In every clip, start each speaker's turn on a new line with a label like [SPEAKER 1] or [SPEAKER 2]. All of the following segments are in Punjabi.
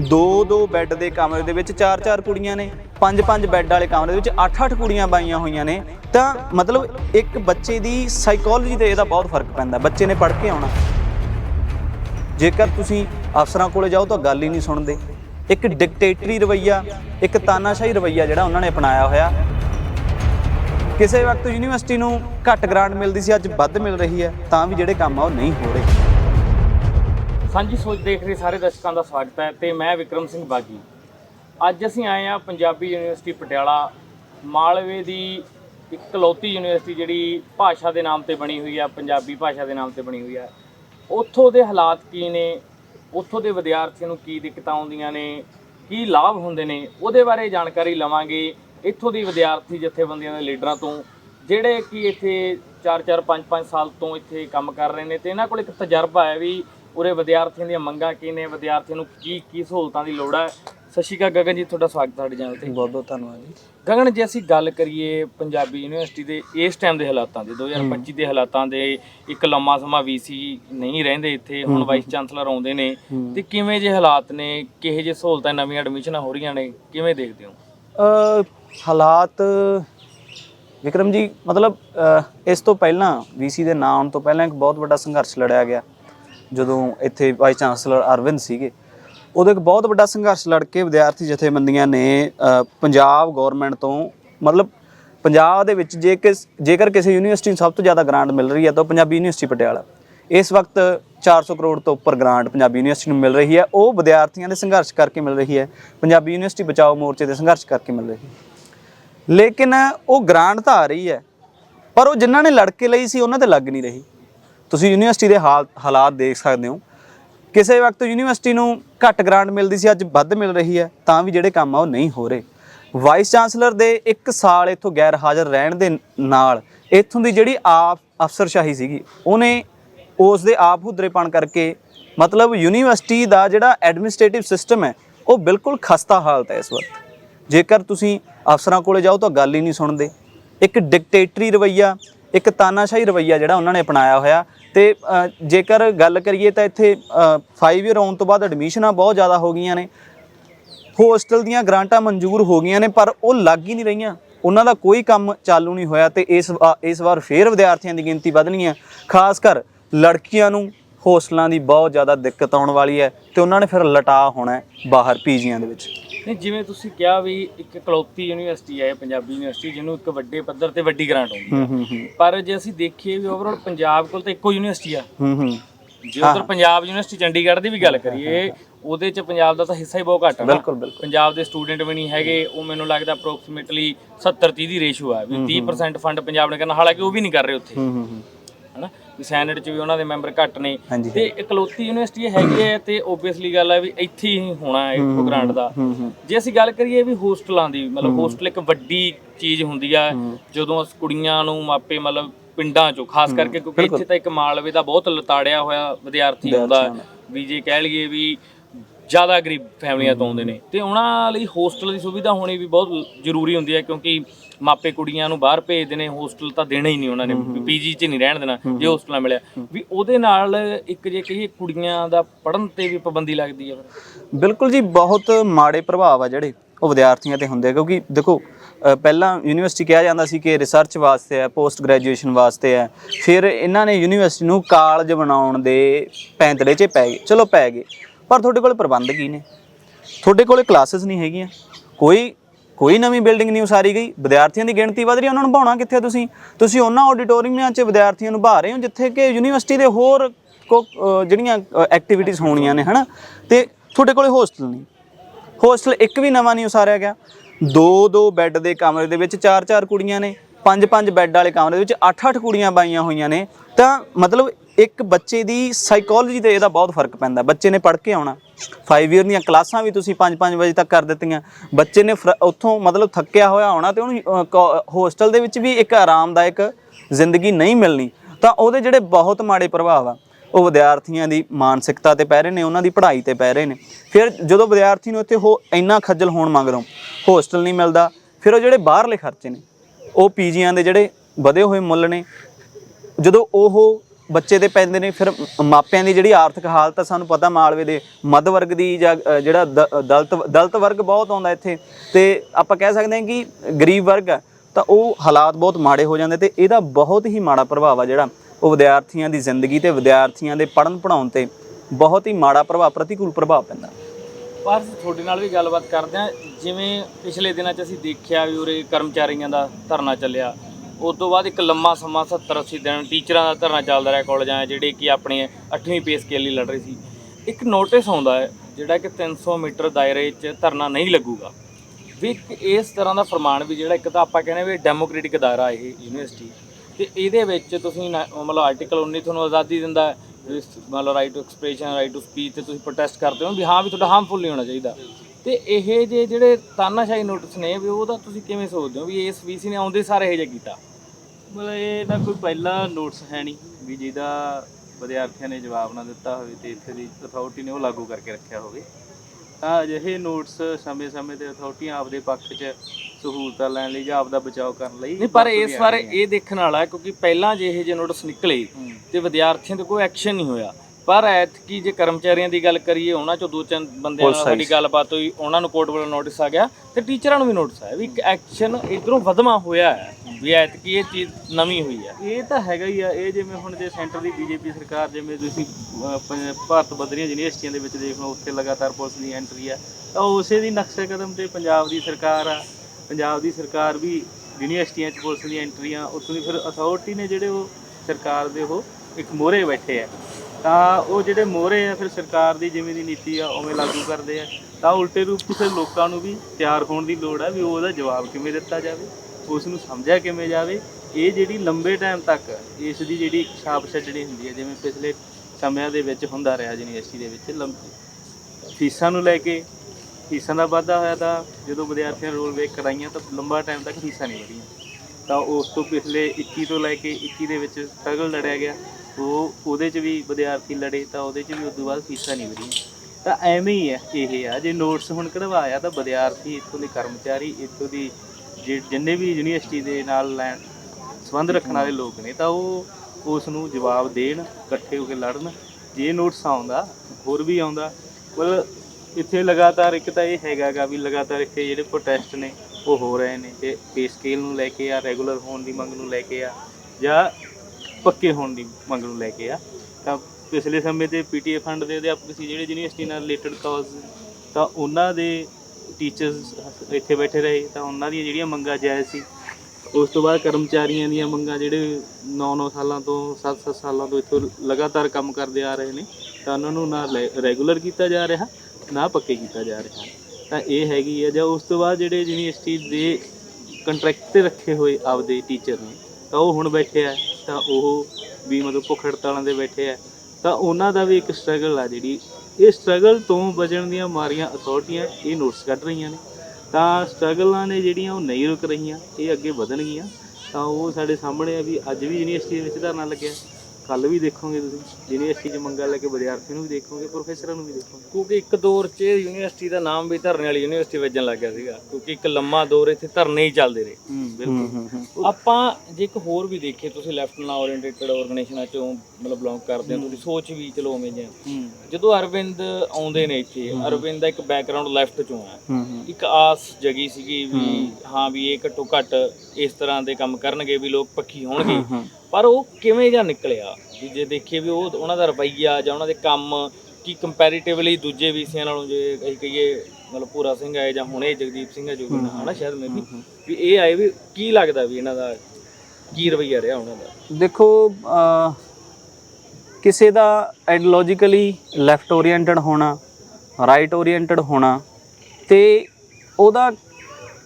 [SPEAKER 1] ਦੋ ਦੋ ਬੈੱਡ ਦੇ ਕਮਰੇ ਦੇ ਵਿੱਚ ਚਾਰ ਚਾਰ ਕੁੜੀਆਂ ਨੇ ਪੰਜ ਪੰਜ ਬੈੱਡ ਵਾਲੇ ਕਮਰੇ ਦੇ ਵਿੱਚ ਅੱਠ ਅੱਠ ਕੁੜੀਆਂ ਪਾਈਆਂ ਹੋਈਆਂ ਨੇ। ਤਾਂ ਮਤਲਬ ਇੱਕ ਬੱਚੇ ਦੀ ਸਾਈਕੋਲੋਜੀ ਤੇ ਇਹਦਾ ਬਹੁਤ ਫ਼ਰਕ ਪੈਂਦਾ, ਬੱਚੇ ਨੇ ਪੜ੍ਹ ਕੇ ਆਉਣਾ। ਜੇਕਰ ਤੁਸੀਂ ਅਫਸਰਾਂ ਕੋਲੇ ਜਾਓ ਤਾਂ ਗੱਲ ਹੀ ਨਹੀਂ ਸੁਣਦੇ। ਇੱਕ ਡਿਕਟੇਟਰੀ ਰਵਈਆ, ਇੱਕ ਤਾਨਾਸ਼ਾਹੀ ਰਵਈਆ ਜਿਹੜਾ ਉਹਨਾਂ ਨੇ ਅਪਣਾਇਆ ਹੋਇਆ। ਕਿਸੇ ਵਕਤ ਯੂਨੀਵਰਸਿਟੀ ਨੂੰ ਘੱਟ ਗ੍ਰਾਂਟ ਮਿਲਦੀ ਸੀ, ਅੱਜ ਵੱਧ ਮਿਲ ਰਹੀ ਹੈ, ਤਾਂ ਵੀ ਜਿਹੜੇ ਕੰਮ ਆ ਉਹ ਨਹੀਂ ਹੋ ਰਹੇ।
[SPEAKER 2] ਸਾਂਝੀ ਸੋਚ ਦੇਖ ਰਹੇ ਸਾਰੇ ਦਰਸ਼ਕਾਂ ਦਾ ਸਵਾਗਤ ਹੈ ਤੇ ਮੈਂ ਵਿਕਰਮ ਸਿੰਘ ਬਾਗੀ। ਅੱਜ ਅਸੀਂ ਆਏ ਆ ਪੰਜਾਬੀ ਯੂਨੀਵਰਸਿਟੀ ਪਟਿਆਲਾ, ਮਾਲਵੇ ਦੀ ਇਕਲੌਤੀ ਯੂਨੀਵਰਸਿਟੀ ਜਿਹੜੀ ਭਾਸ਼ਾ ਦੇ ਨਾਮ ਤੇ ਬਣੀ ਹੋਈ ਆ, ਪੰਜਾਬੀ ਭਾਸ਼ਾ ਦੇ ਨਾਮ ਤੇ ਬਣੀ ਹੋਈ ਆ। ਉੱਥੋਂ ਦੇ ਹਾਲਾਤ ਕੀ ਨੇ? ਉੱਥੋਂ ਦੇ ਵਿਦਿਆਰਥੀਆਂ ਨੂੰ ਕੀ ਦਿੱਕਤਾਂ ਆਉਂਦੀਆਂ ਨੇ? ਕੀ ਲਾਭ ਹੁੰਦੇ ਨੇ? ਉਹਦੇ ਬਾਰੇ ਜਾਣਕਾਰੀ ਲਵਾਂਗੇ ਇੱਥੋਂ ਦੀ ਵਿਦਿਆਰਥੀ ਜਥੇਬੰਦੀਆਂ ਦੇ ਲੀਡਰਾਂ ਤੋਂ, ਜਿਹੜੇ ਕਿ ਇੱਥੇ 4-4 5-5 ਸਾਲ ਤੋਂ ਇੱਥੇ ਕੰਮ ਕਰ ਰਹੇ ਨੇ ਤੇ ਇਹਨਾਂ ਕੋਲ ਇੱਕ ਤਜਰਬਾ ਹੈ ਵੀ ਉਰੇ ਵਿਦਿਆਰਥੀਆਂ ਦੀਆਂ ਮੰਗਾਂ ਕੀ ਨੇ? ਵਿਦਿਆਰਥੀਆਂ ਨੂੰ ਕੀ ਕੀ ਸਹੂਲਤਾਂ ਦੀ ਲੋੜ ਹੈ ਸਤਿ ਸ਼੍ਰੀ ਅਕਾਲ ਗਗਨ ਜੀ ਤੁਹਾਡਾ ਸਵਾਗਤ ਹੈ ਸਾਡੇ ਚੈਨਲ ਤੇ।
[SPEAKER 1] ਬਹੁਤ ਬਹੁਤ ਧੰਨਵਾਦ ਜੀ।
[SPEAKER 2] ਗਗਨ ਜੇ ਅਸੀਂ ਗੱਲ ਕਰੀਏ ਪੰਜਾਬੀ ਯੂਨੀਵਰਸਿਟੀ ਦੇ ਇਸ ਟਾਈਮ ਦੇ ਹਾਲਾਤਾਂ ਦੇ 2025 ਦੇ ਹਾਲਾਤਾਂ ਦੇ ਇੱਕ ਲੰਮਾ ਸਮਾਂ ਵੀਸੀ ਨਹੀਂ ਰਹਿੰਦੇ ਇੱਥੇ ਹੁਣ ਵਾਈਸ ਚਾਂਸਲਰ ਆਉਂਦੇ ਨੇ ਤੇ ਕਿਵੇਂ ਜੇ ਹਾਲਾਤ ਨੇ ਕਿਹੇ ਜੇ ਸਹੂਲਤਾਂ ਨਵੀਆਂ ਐਡਮਿਸ਼ਨਾਂ ਹੋ ਰਹੀਆਂ ਨੇ ਕਿਵੇਂ ਦੇਖਦੇ ਹੋ?
[SPEAKER 1] ਹਾਲਾਤ ਵਿਕਰਮ ਜੀ ਮਤਲਬ ਇਸ ਤੋਂ ਪਹਿਲਾਂ ਵੀਸੀ ਦੇ ਨਾਮ ਤੋਂ ਪਹਿਲਾਂ ਇੱਕ ਬਹੁਤ ਵੱਡਾ ਸੰਘਰਸ਼ ਲੜਿਆ ਗਿਆ। ਜਦੋਂ ਇੱਥੇ ਵਾਈਸ ਚਾਂਸਲਰ ਅਰਵਿੰਦ ਸੀਗੇ, ਉਦੋਂ ਇੱਕ ਬਹੁਤ ਵੱਡਾ ਸੰਘਰਸ਼ ਲੜ ਕੇ ਵਿਦਿਆਰਥੀ ਜਥੇਬੰਦੀਆਂ ਨੇ ਪੰਜਾਬ ਗਵਰਨਮੈਂਟ ਤੋਂ ਮਤਲਬ ਪੰਜਾਬ ਦੇ ਵਿੱਚ ਜੇ ਕਿਸ, ਜੇਕਰ ਕਿਸੇ ਯੂਨੀਵਰਸਿਟੀ ਨੂੰ ਸਭ ਤੋਂ ਜ਼ਿਆਦਾ ਗ੍ਰਾਂਟ ਮਿਲ ਰਹੀ ਹੈ ਤਾਂ ਉਹ ਪੰਜਾਬੀ ਯੂਨੀਵਰਸਿਟੀ ਪਟਿਆਲਾ। ਇਸ ਵਕਤ 400 ਕਰੋੜ ਤੋਂ ਉੱਪਰ ਗ੍ਰਾਂਟ ਪੰਜਾਬੀ ਯੂਨੀਵਰਸਿਟੀ ਨੂੰ ਮਿਲ ਰਹੀ ਹੈ। ਉਹ ਵਿਦਿਆਰਥੀਆਂ ਦੇ ਸੰਘਰਸ਼ ਕਰਕੇ ਮਿਲ ਰਹੀ ਹੈ। ਪੰਜਾਬੀ ਯੂਨੀਵਰਸਿਟੀ ਬਚਾਓ ਮੋਰਚੇ ਦੇ ਸੰਘਰਸ਼ ਕਰਕੇ ਮਿਲ ਰਹੀ ਹੈ। ਲੇਕਿਨ ਉਹ ਗ੍ਰਾਂਟ ਤਾਂ ਆ ਰਹੀ ਹੈ, ਪਰ ਉਹ ਜਿਨ੍ਹਾਂ ਨੇ ਲੜਕੇ ਲਈ ਸੀ, ਉਹਨਾਂ ਤੇ ਲੱਗ ਨਹੀਂ ਰਹੀ। ਤੁਸੀਂ ਯੂਨੀਵਰਸਿਟੀ ਦੇ ਹਾਲ ਹਾਲਾਤ ਦੇਖ ਸਕਦੇ ਹੋ। ਕਿਸੇ ਵਕਤ ਯੂਨੀਵਰਸਿਟੀ ਨੂੰ ਘੱਟ ਗ੍ਰਾਂਟ ਮਿਲਦੀ ਸੀ, ਅੱਜ ਵੱਧ ਮਿਲ ਰਹੀ ਹੈ, ਤਾਂ ਵੀ ਜਿਹੜੇ ਕੰਮ ਆ ਉਹ ਨਹੀਂ ਹੋ ਰਹੇ। ਵਾਈਸ ਚਾਂਸਲਰ ਦੇ 1 ਸਾਲ ਇੱਥੋਂ ਗੈਰ ਹਾਜ਼ਰ ਰਹਿਣ ਦੇ ਨਾਲ ਇੱਥੋਂ ਦੀ ਜਿਹੜੀ ਆਪ ਅਫਸਰਸ਼ਾਹੀ ਸੀਗੀ, ਉਹਨੇ ਉਸ ਦੇ ਆਪ ਹੁਦਰੇਪਣ ਕਰਕੇ ਮਤਲਬ ਯੂਨੀਵਰਸਿਟੀ ਦਾ ਜਿਹੜਾ ਐਡਮਿਨਿਸਟ੍ਰੇਟਿਵ ਸਿਸਟਮ ਹੈ, ਉਹ ਬਿਲਕੁਲ ਖਸਤਾ ਹਾਲਤ ਹੈ ਇਸ ਵਕਤ। ਜੇਕਰ ਤੁਸੀਂ ਅਫਸਰਾਂ ਕੋਲੇ ਜਾਓ ਤਾਂ ਗੱਲ ਹੀ ਨਹੀਂ ਸੁਣਦੇ। ਇੱਕ ਡਿਕਟੇਟਰੀ ਰਵਈਆ, ਇੱਕ ਤਾਨਾਸ਼ਾਹੀ ਰਵਈਆ ਜਿਹੜਾ ਉਹਨਾਂ ਨੇ ਅਪਣਾਇਆ ਹੋਇਆ ਤੇ ਜੇਕਰ ਗੱਲ ਕਰੀਏ ਤਾਂ ਇੱਥੇ 5 ਇਅਰ ਆਉਣ ਤੋਂ ਬਾਅਦ ਐਡਮਿਸ਼ਨਾਂ ਬਹੁਤ ਜ਼ਿਆਦਾ ਹੋ ਗਈਆਂ ਨੇ। ਹੋਸਟਲ ਦੀਆਂ ਗ੍ਰਾਂਟਾਂ ਮਨਜ਼ੂਰ ਹੋ ਗਈਆਂ ਨੇ, ਪਰ ਉਹ ਲੱਗ ਹੀ ਨਹੀਂ ਰਹੀਆਂ। ਉਹਨਾਂ ਦਾ ਕੋਈ ਕੰਮ ਚਾਲੂ ਨਹੀਂ ਹੋਇਆ ਤੇ ਇਸ ਵਾ- ਇਸ ਵਾਰ ਫੇਰ ਵਿਦਿਆਰਥੀਆਂ ਦੀ ਗਿਣਤੀ ਵਧਣੀ ਹੈ ਖਾਸ ਕਰ ਲੜਕੀਆਂ ਨੂੰ ਹੋਸਟਲਾਂ ਦੀ ਬਹੁਤ ਜ਼ਿਆਦਾ ਦਿੱਕਤ ਆਉਣ ਵਾਲੀ ਹੈ ਤੇ ਉਹਨਾਂ ਨੇ ਫਿਰ ਲਟਾ ਹੋਣਾ ਹੈ ਬਾਹਰ ਪੀਜੀਆਂ ਦੇ ਵਿੱਚ।
[SPEAKER 2] ਨਹੀਂ ਜਿਵੇਂ ਤੁਸੀਂ ਕਿਹਾ ਵੀ ਇੱਕ ਇਕਲੌਤੀ ਯੂਨੀਵਰਸਿਟੀ ਹੈ ਪੰਜਾਬੀ ਯੂਨੀਵਰਸਿਟੀ ਜਿਹਨੂੰ ਇੱਕ ਵੱਡੇ ਪੱਧਰ ਤੇ ਵੱਡੀ ਗ੍ਰਾਂਟ ਆਉਂਦੀ ਹੈ ਪਰ ਜੇ ਅਸੀਂ ਦੇਖੀਏ ਵੀ ਓਵਰਆਲ ਪੰਜਾਬ ਕੋਲ ਤਾਂ ਇੱਕੋ ਯੂਨੀਵਰਸਿਟੀ ਆ। ਜੇ ਉਧਰ ਪੰਜਾਬ ਯੂਨੀਵਰਸਿਟੀ ਚੰਡੀਗੜ੍ਹ ਦੀ ਵੀ ਗੱਲ ਕਰੀਏ ਉਹਦੇ ਚ ਪੰਜਾਬ ਦਾ ਤਾਂ ਹਿੱਸਾ ਹੀ ਬਹੁਤ ਘੱਟ ਹੈ।
[SPEAKER 1] ਬਿਲਕੁਲ ਬਿਲਕੁਲ।
[SPEAKER 2] ਪੰਜਾਬ ਦੇ ਸਟੂਡੈਂਟ ਵੀ ਨਹੀਂ ਹੈਗੇ ਉਹ ਮੈਨੂੰ ਲੱਗਦਾ ਅਪਰੋਕਸੀਮੇਟਲੀ 70 30 ਦੀ ਰੇਸ਼ੋ ਆ ਵੀ 30% ਫੰਡ ਪੰਜਾਬ ਨੇ ਕਰਨਾ ਹਾਲਾਂਕਿ ਉਹ ਵੀ ਨਹੀਂ ਕਰ ਰਹੇ ਉੱਥੇ।
[SPEAKER 1] ਹੂੰ ਹੂੰ ਹੂੰ।
[SPEAKER 2] ਹਨਾ? ਸੈਨੇਟ ਚ ਵੀ ਉਹਨਾਂ ਦੇ ਮੈਂਬਰ ਘੱਟ ਨੇ। ਤੇ ਇਕਲੌਤੀ ਯੂਨੀਵਰਸਿਟੀ ਹੈਗੀ ਹੈ ਤੇ ਓਬਵੀਅਸਲੀ ਗੱਲ ਹੈ ਵੀ ਇੱਥੇ ਹੀ ਹੋਣਾ ਹੈ ਇੱਕੋ ਗ੍ਰਾਂਟ ਦਾ। ਜੇ ਅਸੀਂ ਗੱਲ ਕਰੀਏ ਵੀ ਹੋਸਟਲਾਂ ਦੀ ਮਤਲਬ ਹੋਸਟਲ ਇੱਕ ਵੱਡੀ ਚੀਜ਼ ਹੁੰਦੀ ਆ ਜਦੋਂ ਅਸ ਕੁੜੀਆਂ ਨੂੰ ਮਾਪੇ ਮਤਲਬ ਪਿੰਡਾਂ ਚੋਂ ਖਾਸ ਕਰਕੇ ਕਿਉਂਕਿ ਇੱਥੇ ਤਾਂ ਇੱਕ ਮਾਲਵੇ ਦਾ ਬਹੁਤ ਲਤਾੜਿਆ ਹੋਇਆ ਵਿਦਿਆਰਥੀ ਹੁੰਦਾ। ਵੀ ਜੇ ਕਹਿ ਲਈਏ ਵੀ ਜ਼ਿਆਦਾ ਗਰੀਬ ਫੈਮਲੀਆਂ ਤੋਂ ਆਉਂਦੇ ਨੇ। ਤੇ ਉਹਨਾਂ ਲਈ ਹੋਸਟਲ ਦੀ ਸੁਵਿਧਾ ਹੋਣੀ ਵੀ ਬਹੁਤ ਜ਼ਰੂਰੀ ਹੁੰਦੀ ਹੈ ਕਿਉਂਕਿ ਮਾਪੇ ਕੁੜੀਆਂ ਨੂੰ ਬਾਹਰ ਭੇਜਦੇ ਨੇ ਹੋਸਟਲ ਤਾਂ ਦੇਣਾ ਹੀ ਨਹੀਂ ਉਹਨਾਂ ਨੇ ਪੀਜੀ 'ਚ ਨਹੀਂ ਰਹਿਣ ਦੇਣਾ ਜੇ ਹੋਸਟਲ ਮਿਲਿਆ। ਵੀ ਉਹਦੇ ਨਾਲ ਇੱਕ ਜੇ ਕਹੀਏ ਕੁੜੀਆਂ ਦਾ ਪੜਨ ਤੇ ਵੀ ਪਾਬੰਦੀ ਲੱਗਦੀ ਹੈ
[SPEAKER 1] ਬਿਲਕੁਲ ਜੀ ਬਹੁਤ ਮਾੜੇ ਪ੍ਰਭਾਵ ਆ ਜਿਹੜੇ ਉਹ ਵਿਦਿਆਰਥੀਆਂ ਤੇ ਹੁੰਦੇ ਕਿਉਂਕਿ ਦੇਖੋ ਪਹਿਲਾਂ ਯੂਨੀਵਰਸਿਟੀ ਕਿਹਾ ਜਾਂਦਾ ਸੀ ਕਿ ਰਿਸਰਚ ਵਾਸਤੇ ਹੈ ਪੋਸਟ ਗ੍ਰੈਜੂਏਸ਼ਨ ਵਾਸਤੇ ਹੈ ਫਿਰ ਇਹਨਾਂ ਨੇ ਯੂਨੀਵਰਸਿਟੀ ਨੂੰ ਕਾਲਜ ਬਣਾਉਣ ਦੇ ਪੈਂਤੜੇ 'ਚ ਪੈ ਗਏ। ਚਲੋ ਪੈ ਗਏ ਪਰ ਤੁਹਾਡੇ ਕੋਲ ਪ੍ਰਬੰਧ ਕੀ ਨੇ। ਤੁਹਾਡੇ ਕੋਲੇ ਕਲਾਸਿਸ ਨਹੀਂ ਹੈਗੀਆਂ। ਕੋਈ ਕੋਈ ਨਵੀਂ ਬਿਲਡਿੰਗ ਨਹੀਂ ਉਸਾਰੀ ਗਈ, ਵਿਦਿਆਰਥੀਆਂ ਦੀ ਗਿਣਤੀ ਵਧ ਰਹੀ ਹੈ ਉਹਨਾਂ ਨੂੰ ਭਾਉਣਾ ਕਿੱਥੇ ਤੁਸੀਂ? ਤੁਸੀਂ ਉਹਨਾਂ ਆਡੀਟੋਰੀਅਮਾਂ 'ਚ ਵਿਦਿਆਰਥੀਆਂ ਨੂੰ ਭਾ ਰਹੇ ਹੋ, ਜਿੱਥੇ ਕਿ ਯੂਨੀਵਰਸਿਟੀ ਦੇ ਹੋਰ ਕੋ ਜਿਹੜੀਆਂ ਐਕਟੀਵਿਟੀਜ਼ ਹੋਣੀਆਂ ਨੇ, ਹਨਾ? ਤੇ ਤੁਹਾਡੇ ਕੋਲੇ ਹੋਸਟਲ ਨਹੀਂ। ਹੋਸਟਲ ਇੱਕ ਵੀ ਨਵਾਂ ਨਹੀਂ ਉਸਾਰਿਆ ਗਿਆ। ਦੋ ਦੋ ਬੈੱਡ ਦੇ ਕਮਰੇ ਦੇ ਵਿੱਚ ਚਾਰ ਚਾਰ ਕੁੜੀਆਂ ਨੇ। ਪੰਜ ਪੰਜ ਬੈੱਡ ਵਾਲੇ ਕਮਰੇ ਵਿੱਚ ਅੱਠ ਅੱਠ ਕੁੜੀਆਂ ਬਾਈਆਂ ਹੋਈਆਂ ਨੇ, ਤਾਂ ਮਤਲਬ ਇੱਕ ਬੱਚੇ ਦੀ ਸਾਈਕੋਲੋਜੀ ਤੇ ਇਹਦਾ ਬਹੁਤ ਫ਼ਰਕ ਪੈਂਦਾ। ਬੱਚੇ ਨੇ ਪੜ੍ਹ ਕੇ ਆਉਣਾ। 5 ਇਅਰ ਦੀਆਂ ਕਲਾਸਾਂ ਵੀ ਤੁਸੀਂ 5-5 ਵਜੇ ਤੱਕ ਕਰ ਦਿੱਤੀਆਂ। ਬੱਚੇ ਨੇ ਫਰ- ਉੱਥੋਂ ਮਤਲਬ ਥੱਕਿਆ ਹੋਇਆ ਆਉਣਾ ਤੇ ਉਹਨੂੰ ਹੋਸਟਲ ਦੇ ਵਿੱਚ ਵੀ ਇੱਕ ਆਰਾਮਦਾਇਕ ਜ਼ਿੰਦਗੀ ਨਹੀਂ ਮਿਲਣੀ। ਤਾਂ ਉਹਦੇ ਜਿਹੜੇ ਬਹੁਤ ਮਾੜੇ ਪ੍ਰਭਾਵ ਆ, ਉਹ ਵਿਦਿਆਰਥੀਆਂ ਦੀ ਮਾਨਸਿਕਤਾ ਤੇ ਪੈ ਰਹੇ ਨੇ, ਉਹਨਾਂ ਦੀ ਪੜ੍ਹਾਈ ਤੇ ਪੈ ਰਹੇ ਨੇ। ਫਿਰ ਜਦੋਂ ਵਿਦਿਆਰਥੀ ਨੂੰ ਇੱਥੇ ਹੋ ਇੰਨਾ ਖੱਜਲ ਹੋਣ ਮਗਰੋਂ ਹੋਸਟਲ ਨਹੀਂ ਮਿਲਦਾ, ਫਿਰ ਉਹ ਜਿਹੜੇ ਬਾਹਰਲੇ ਖਰਚੇ ਨੇ ਉਹ ਪੀਜੀਆਂ ਦੇ ਜਿਹੜੇ ਵਧੇ ਹੋਏ ਮੁੱਲ ਨੇ, ਜਦੋਂ ਉਹ ਬੱਚੇ ਤੇ ਪੈਂਦੇ ਨੇ, ਫਿਰ ਮਾਪਿਆਂ ਦੀ ਜਿਹੜੀ ਆਰਥਿਕ ਹਾਲਤ ਆ, ਸਾਨੂੰ ਪਤਾ ਮਾਲਵੇ ਦੇ ਮੱਧ ਵਰਗ ਦੀ ਜਾਂ ਜਿਹੜਾ ਦ- ਦਲਤ, ਦਲਿਤ ਵਰਗ ਬਹੁਤ ਆਉਂਦਾ ਇੱਥੇ, ਤੇ ਆਪਾਂ ਕਹਿ ਸਕਦੇ ਹਾਂ ਕਿ ਗਰੀਬ ਵਰਗ ਆ, ਤਾਂ ਉਹ ਹਾਲਾਤ ਬਹੁਤ ਮਾੜੇ ਹੋ ਜਾਂਦੇ ਤੇ ਇਹਦਾ ਬਹੁਤ ਹੀ ਮਾੜਾ ਪ੍ਰਭਾਵ ਆ ਜਿਹੜਾ ਉਹ ਵਿਦਿਆਰਥੀਆਂ ਦੀ ਜ਼ਿੰਦਗੀ ਤੇ ਵਿਦਿਆਰਥੀਆਂ ਦੇ ਪੜ੍ਹਨ ਪੜਾਉਣ ਤੇ ਬਹੁਤ ਹੀ ਮਾੜਾ ਪ੍ਰਭਾਵ, ਪ੍ਰਤੀਕੂਲ ਪ੍ਰਭਾਵ ਪੈਂਦਾ।
[SPEAKER 2] ਪਰ ਅਸੀਂ ਤੁਹਾਡੇ ਨਾਲ ਵੀ ਗੱਲਬਾਤ ਕਰਦੇ ਹਾਂ। ਜਿਵੇਂ ਪਿਛਲੇ ਦਿਨਾਂ 'ਚ ਅਸੀਂ ਦੇਖਿਆ ਵੀ ਉਰੇ ਕਰਮਚਾਰੀਆਂ ਦਾ ਧਰਨਾ ਚੱਲਿਆ। ਉਸ ਤੋਂ ਬਾਅਦ ਇੱਕ ਲੰਮਾ ਸਮਾਂ 70 80 ਦਿਨ ਟੀਚਰਾਂ ਦਾ ਧਰਨਾ ਚੱਲਦਾ ਰਿਹਾ ਕਾਲਜਾਂ ਜਿਹੜੇ ਕਿ ਆਪਣੇ 8ਵੀਂ ਪੇ ਸਕੇਲ ਲਈ ਲੜ ਰਹੇ ਸੀ। ਇੱਕ ਨੋਟਿਸ ਆਉਂਦਾ ਹੈ, ਜਿਹੜਾ ਕਿ 300 ਮੀਟਰ ਦਾਇਰੇ 'ਚ ਧਰਨਾ ਨਹੀਂ ਲੱਗੂਗਾ। ਵੀ ਇਸ ਤਰ੍ਹਾਂ ਦਾ ਫਰਮਾਨ ਵੀ ਜਿਹੜਾ ਇੱਕ ਤਾਂ ਆਪਾਂ ਕਹਿੰਦੇ ਵੀ ਡੈਮੋਕ੍ਰੈਟਿਕ ਦਾਇਰਾ ਇਹ ਯੂਨੀਵਰਸਿਟੀ। ਤੇ ਇਹਦੇ ਵਿੱਚ ਤੁਸੀਂ ਨਾ- ਮਤਲਬ ਆਰਟੀਕਲ 19 ਤੁਹਾਨੂੰ ਆਜ਼ਾਦੀ ਦਿੰਦਾ ਮਤਲਬ right to expression right to speech ਤੇ ਤੁਸੀਂ ਪ੍ਰੋਟੈਸਟ ਕਰਦੇ ਹੋ ਵੀ ਹਾਂ ਵੀ ਤੁਹਾਡਾ ਹਾਰਮਫੁਲ ਨਹੀਂ ਹੋਣਾ ਚਾਹੀਦਾ। ਤੇ ਇਹ ਜੇ ਜਿਹੜੇ ਤਾਨਾਸ਼ਾਹੀ ਨੋਟਿਸ ਨੇ ਵੀ ਉਹਦਾ ਤੁਸੀਂ ਕਿਵੇਂ ਸੋਚਦੇ ਹੋ ਵੀ ਇਸ ਵੀਸੀ ਨੇ ਆਉਂਦੇ ਸਾਰੇ ਇਹ ਜਿਹਾ ਕੀਤਾ?
[SPEAKER 3] ਮਤਲਬ ਇਹ ਤਾਂ ਕੋਈ ਪਹਿਲਾ ਨੋਟਿਸ ਹੈ ਨਹੀਂ ਵੀ ਜਿਹਦਾ ਵਿਦਿਆਰਥੀਆਂ ਨੇ ਜਵਾਬ ਨਾ ਦਿੱਤਾ ਹੋਵੇ ਤੇ ਇੱਥੇ ਦੀ ਅਥਾਰਟੀ ਨੇ ਉਹ ਲਾਗੂ ਕਰਕੇ ਰੱਖਿਆ ਹੋਵੇ। ਤਾਂ ਅਜਿਹੇ ਨੋਟਸ ਸਮੇਂ-ਸਮੇਂ ਤੇ ਅਥਾਰਟੀਆਂ ਆਪਦੇ ਪੱਖ 'ਚ ਸਹੂਲਤਾਂ ਲੈਣ ਲਈ ਜਾਂ ਆਪਦਾ ਬਚਾਅ ਕਰਨ ਲਈ
[SPEAKER 2] ਨਹੀਂ ਪਰ ਇਸ ਬਾਰੇ
[SPEAKER 3] ਰਹੀਆਂ।
[SPEAKER 2] ਇਹ ਦੇਖਣ ਵਾਲਾ ਕਿਉਂਕਿ ਪਹਿਲਾਂ ਜੇ ਇਹ ਜਿਹੇ ਨੋਟਿਸ ਨਿਕਲੇ। ਤੇ ਵਿਦਿਆਰਥੀਆਂ ਤੇ ਕੋਈ ਐਕਸ਼ਨ ਨਹੀਂ ਹੋਇਆ ਪਰ ਐਤਕੀ ਜੇ ਕਰਮਚਾਰੀਆਂ ਦੀ ਗੱਲ ਕਰੀਏ ਉਹਨਾਂ ਚੋਂ ਦੋ ਤਿੰਨ ਬੰਦਿਆਂ ਨਾਲ ਸਾਡੀ ਗੱਲਬਾਤ ਹੋਈ ਉਹਨਾਂ ਨੂੰ ਕੋਰਟ ਵੱਲੋਂ ਨੋਟਿਸ ਆ ਗਿਆ ਤੇ ਟੀਚਰਾਂ ਨੂੰ ਵੀ ਨੋਟਿਸ ਆਇਆ ਵੀ ਇੱਕ ਐਕਸ਼ਨ ਇਧਰੋਂ ਵਧਮਾ ਹੋਇਆ ਹੈ ਵੀ ਐਤਕੀ ਇਹ ਚੀਜ਼ ਨਵੀਂ ਹੋਈ ਹੈ
[SPEAKER 3] ਇਹ ਤਾਂ ਹੈਗਾ ਹੀ ਆ ਇਹ ਜਿਵੇਂ ਹੁਣ ਜੇ ਸੈਂਟਰ ਦੀ ਬੀਜੇਪੀ ਸਰਕਾਰ ਜਿਵੇਂ ਤੁਸੀਂ ਭਾਰਤ ਬੱਧਰੀਆਂ ਯੂਨੀਵਰਸਿਟੀਆਂ ਦੇ ਵਿੱਚ ਦੇਖ ਲਓ ਉੱਥੇ ਲਗਾਤਾਰ ਪੁਲਿਸ ਦੀ ਐਂਟਰੀ ਆ ਤਾਂ ਉਸੇ ਦੀ ਨਕਸ਼ੇ ਕਦਮ ਤੇ ਪੰਜਾਬ ਦੀ ਸਰਕਾਰ ਆ ਪੰਜਾਬ ਦੀ ਸਰਕਾਰ ਵੀ ਯੂਨੀਵਰਸਿਟੀਆਂ 'ਚ ਪੁਲਿਸ ਦੀਆਂ ਐਂਟਰੀਆਂ ਉੱਥੋਂ ਦੀ, ਫਿਰ ਅਥਾਰਟੀ ਨੇ ਜਿਹੜੇ ਉਹ ਸਰਕਾਰ ਦੇ ਉਹ ਇੱਕ ਮੋਹਰੇ ਬੈਠੇ ਆ। ਤਾਂ ਉਹ ਜਿਹੜੇ ਮੋਹਰੇ ਆ, ਫਿਰ ਸਰਕਾਰ ਦੀ ਜਿਵੇਂ ਦੀ ਨੀਤੀ ਆ, ਉਵੇਂ ਲਾਗੂ ਕਰਦੇ ਆ। ਤਾਂ ਉਲਟੇ ਰੂਪ 'ਚ ਲੋਕਾਂ ਨੂੰ ਵੀ ਤਿਆਰ ਹੋਣ ਦੀ ਲੋੜ ਆ ਵੀ ਉਹਦਾ ਜਵਾਬ ਕਿਵੇਂ ਦਿੱਤਾ ਜਾਵੇ, ਉਸ ਨੂੰ ਸਮਝਿਆ ਕਿਵੇਂ ਜਾਵੇ। ਇਹ ਜਿਹੜੀ ਲੰਬੇ ਟਾਈਮ ਤੱਕ ਇਸ ਦੀ ਜਿਹੜੀ ਛਾਪ ਛੱਡਣੀ ਹੁੰਦੀ ਹੈ ਜਿਵੇਂ ਪਿਛਲੇ ਸਮਿਆਂ ਦੇ ਵਿੱਚ ਹੁੰਦਾ ਰਿਹਾ ਯੂਨੀਵਰਸਿਟੀ ਦੇ ਵਿੱਚ, ਲੰਬ- ਫੀਸਾਂ ਨੂੰ ਲੈ ਕੇ ਫੀਸਾਂ ਦਾ ਵਾਧਾ ਹੋਇਆ ਤਾਂ ਜਦੋਂ ਵਿਦਿਆਰਥੀਆਂ ਨੇ ਰੋਲ ਵੇਕ ਕਰਾਈਆਂ ਤਾਂ ਲੰਬਾ ਟਾਈਮ ਤੱਕ ਫੀਸਾਂ ਨਹੀਂ ਵਧੀਆਂ। ਤਾਂ ਉਸ ਤੋਂ ਪਿਛਲੇ 21 ਤੋਂ ਲੈ ਕੇ 21 ਦੇ ਵਿੱਚ ਸਟਰਗਲ ਲੜਿਆ ਗਿਆ। ਉਹ ਉਹਦੇ 'ਚ ਵੀ ਵਿਦਿਆਰਥੀ ਲੜੇ ਤਾਂ ਉਹਦੇ 'ਚ ਵੀ ਉਸ ਤੋਂ ਬਾਅਦ ਫੀਸਾਂ ਨਹੀਂ ਵਧੀਆਂ। ਤਾਂ ਐਵੇਂ ਹੀ ਹੈ ਇਹ ਆ। ਜੇ ਨੋਟਸ ਹੁਣ ਕਢਵਾਇਆ ਤਾਂ ਵਿਦਿਆਰਥੀ ਇੱਥੋਂ ਦੇ ਕਰਮਚਾਰੀ, ਇੱਥੋਂ ਦੀ ਜਿ- ਜਿੰਨੇ ਵੀ ਯੂਨੀਵਰਸਿਟੀ ਦੇ ਨਾਲ ਲੈਣ ਸੰਬੰਧ ਰੱਖਣ ਵਾਲੇ ਲੋਕ ਨੇ ਤਾਂ ਉਹ ਉਸ ਨੂੰ ਜਵਾਬ ਦੇਣ, ਇਕੱਠੇ ਹੋ ਕੇ ਲੜਨ। ਜੇ ਨੋਟਸ ਆਉਂਦਾ, ਹੋਰ ਵੀ ਆਉਂਦਾ, ਮਤਲਬ ਇੱਥੇ ਲਗਾਤਾਰ ਇੱਕ ਤਾਂ ਇਹ ਹੈਗਾਗਾ ਵੀ ਲਗਾਤਾਰ ਇੱਥੇ ਜਿਹੜੇ ਪ੍ਰੋਟੈਸਟ ਨੇ, ਉਹ ਹੋ ਰਹੇ ਨੇ ਤੇ ਪੇ ਸਕੇਲ ਨੂੰ ਲੈ ਕੇ ਆ ਰੈਗੂਲਰ ਹੋਣ ਦੀ ਮੰਗ ਨੂੰ ਲੈ ਕੇ ਆ ਜਾਂ ਪੱਕੇ ਹੋਣ ਦੀ ਮੰਗ ਨੂੰ ਲੈ ਕੇ ਆ। ਤਾਂ ਪਿਛਲੇ ਸਮੇਂ ਤੇ ਪੀਟੀਏ ਫੰਡ ਦੇ ਅਧਿਆਪਕ ਸੀ ਜਿਹੜੇ ਯੂਨੀਵਰਸਿਟੀ ਨਾਲ ਰਿਲੇਟਡ ਕਾਜ਼ ਤਾਂ ਉਹਨਾਂ ਦੇ ਟੀਚਰਸ ਇੱਥੇ ਬੈਠੇ ਰਹੇ, ਤਾਂ ਉਹਨਾਂ ਦੀਆਂ ਜਿਹੜੀਆਂ ਮੰਗਾਂ ਜਾਇਜ਼ ਸੀ, ਉਸ ਤੋਂ ਬਾਅਦ ਕਰਮਚਾਰੀਆਂ ਦੀਆਂ ਮੰਗਾਂ ਜਿਹੜੇ 9-9 ਸਾਲਾਂ ਤੋਂ 7-7 ਸਾਲਾਂ ਤੋਂ ਇੱਥੋਂ ਲਗਾਤਾਰ ਕੰਮ ਕਰਦੇ ਆ ਰਹੇ ਨੇ, ਤਾਂ ਉਹਨਾਂ ਨੂੰ ਨਾ ਰੈਗੂਲਰ ਕੀਤਾ ਜਾ ਰਿਹਾ। ਨਾ ਪੱਕੇ ਕੀਤਾ ਜਾ ਰਿਹਾ। ਤਾਂ ਇਹ ਹੈਗੀ ਹੈ ਜਾਂ ਉਸ ਤੋਂ ਬਾਅਦ ਜਿਹੜੇ ਯੂਨੀਵਰਸਿਟੀ ਦੇ ਕੰਟਰੈਕਟ ਤੇ ਰੱਖੇ ਹੋਏ ਆਪਦੇ ਟੀਚਰ ਨੇ, ਤਾਂ ਉਹ ਹੁਣ ਬੈਠੇ ਆ, ਤਾਂ ਉਹ ਵੀ ਮਤਲਬ ਭੁੱਖ ਹੜਤਾਲਾਂ ਦੇ ਬੈਠੇ ਆ। ਤਾਂ ਉਹਨਾਂ ਦਾ ਵੀ ਇੱਕ ਸਟਰਗਲ ਆ ਜਿਹੜੀ, ਇਹ ਸਟਰਗਲ ਤੋਂ ਬਚਣ ਦੀਆਂ ਮਾਰੀਆਂ ਅਥਾਰਟੀਆਂ ਇਹ ਨੋਟਸ ਕੱਢ ਰਹੀਆਂ ਨੇ। ਤਾਂ ਸਟਰਗਲਾਂ ਨੇ ਜਿਹੜੀਆਂ ਉਹ ਨਹੀਂ ਰੁਕ ਰਹੀਆਂ, ਇਹ ਅੱਗੇ ਵਧਣਗੀਆਂ। ਤਾਂ ਉਹ ਸਾਡੇ ਸਾਹਮਣੇ ਆ ਵੀ ਅੱਜ ਵੀ ਯੂਨੀਵਰਸਿਟੀ ਦੇ ਵਿੱਚ ਧਰਨਾ ਲੱਗਿਆ। ਕੱਲ ਵੀ ਦੇਖੋਗੇ ਤੁਸੀਂ ਯੂਨੀਵਰਸਿਟੀ 'ਚ ਮੰਗਾਂ ਲੈ ਕੇ ਵਿਦਿਆਰਥੀਆਂ ਨੂੰ ਵੀ ਦੇਖੋਗੇ ਪ੍ਰੋਫੈਸਰਾਂ ਨੂੰ ਵੀ ਦੇਖੋਗੇ।
[SPEAKER 2] ਕਿਉਂਕਿ ਇੱਕ ਦੌਰ 'ਚ ਯੂਨੀਵਰਸਿਟੀ ਦਾ ਨਾਮ ਵੀ ਧਰਨੇ ਵਾਲੀ ਯੂਨੀਵਰਸਿਟੀ ਵੱਜਣ ਲੱਗ ਗਿਆ ਸੀਗਾ ਕਿਉਂਕਿ ਇੱਕ ਲੰਮਾ ਦੌਰ ਇੱਥੇ ਧਰਨੇ ਹੀ ਚੱਲਦੇ ਰਹੇ।
[SPEAKER 3] ਹੂੰ
[SPEAKER 2] ਆਪਾਂ ਜੇ ਇੱਕ ਹੋਰ ਵੀ ਦੇਖੀਏ ਤੁਸੀਂ ਲੈਫਟ ਨਾਲ ਓਰੀਐਂਟੇਟਡ ਆਰਗੇਨਾਈਜੇਸ਼ਨਾਂ ਚੋਂ ਮਤਲਬ ਬਿਲੋਂਗ ਕਰਦੇ ਹੋ ਤੁਹਾਡੀ ਸੋਚ ਵੀ ਚਲੋ ਉਵੇਂ ਜਿਹਾ।
[SPEAKER 3] ਹੂੰ।
[SPEAKER 2] ਜਦੋਂ ਅਰਵਿੰਦ ਆਉਂਦੇ ਨੇ ਇੱਥੇ ਅਰਵਿੰਦ ਦਾ ਇੱਕ ਬੈਕਗ੍ਰਾਉਂਡ ਲੈਫਟ ਚੋਂ ਹੂੰ। ਇੱਕ ਆਸ ਜਗੀ ਸੀਗੀ ਵੀ ਹਾਂ ਵੀ ਇਹ ਘੱਟੋ ਘੱਟ ਇਸ ਤਰ੍ਹਾਂ ਦੇ ਕੰਮ ਕਰਨਗੇ ਵੀ ਲੋਕ ਪੱਖੀ ਹੋਣਗੇ। ਪਰ ਉਹ ਕਿਵੇਂ ਜਾਂ ਨਿਕਲਿਆ? ਵੀ ਜੇ ਦੇਖੀਏ ਵੀ ਉਹ ਉਹਨਾਂ ਦਾ ਰਵੱਈਆ ਜਾਂ ਉਹਨਾਂ ਦੇ ਕੰਮ ਕੀ ਕੰਪੈਰੀਟਿਵਲੀ ਦੂਜੇ ਵੀਸੀਆਂ ਨਾਲੋਂ ਜੇ ਅਸੀਂ ਕਹੀਏ ਮਤਲਬ ਪੂਰਾ ਸਿੰਘ ਆਏ ਜਾਂ ਹੁਣੇ ਜਗਦੀਪ ਸਿੰਘ ਹੈ ਜੋ ਵੀ ਨਾ ਹਨਾ ਸ਼ਾਇਦ ਮੈਂ ਵੀ ਵੀ ਇਹ ਆਏ ਵੀ ਕੀ ਲੱਗਦਾ ਵੀ ਇਹਨਾਂ ਦਾ ਕੀ ਰਵੱਈਆ ਰਿਹਾ ਉਹਨਾਂ ਦਾ?
[SPEAKER 1] ਦੇਖੋ ਕਿਸੇ ਦਾ ਆਈਡੀਓਲੋਜੀਕਲੀ ਲੈਫਟ ਓਰੀਐਂਟਡ ਹੋਣਾ ਰਾਈਟ ਓਰੀਐਂਟਡ ਹੋਣਾ ਤੇ ਉਹਦਾ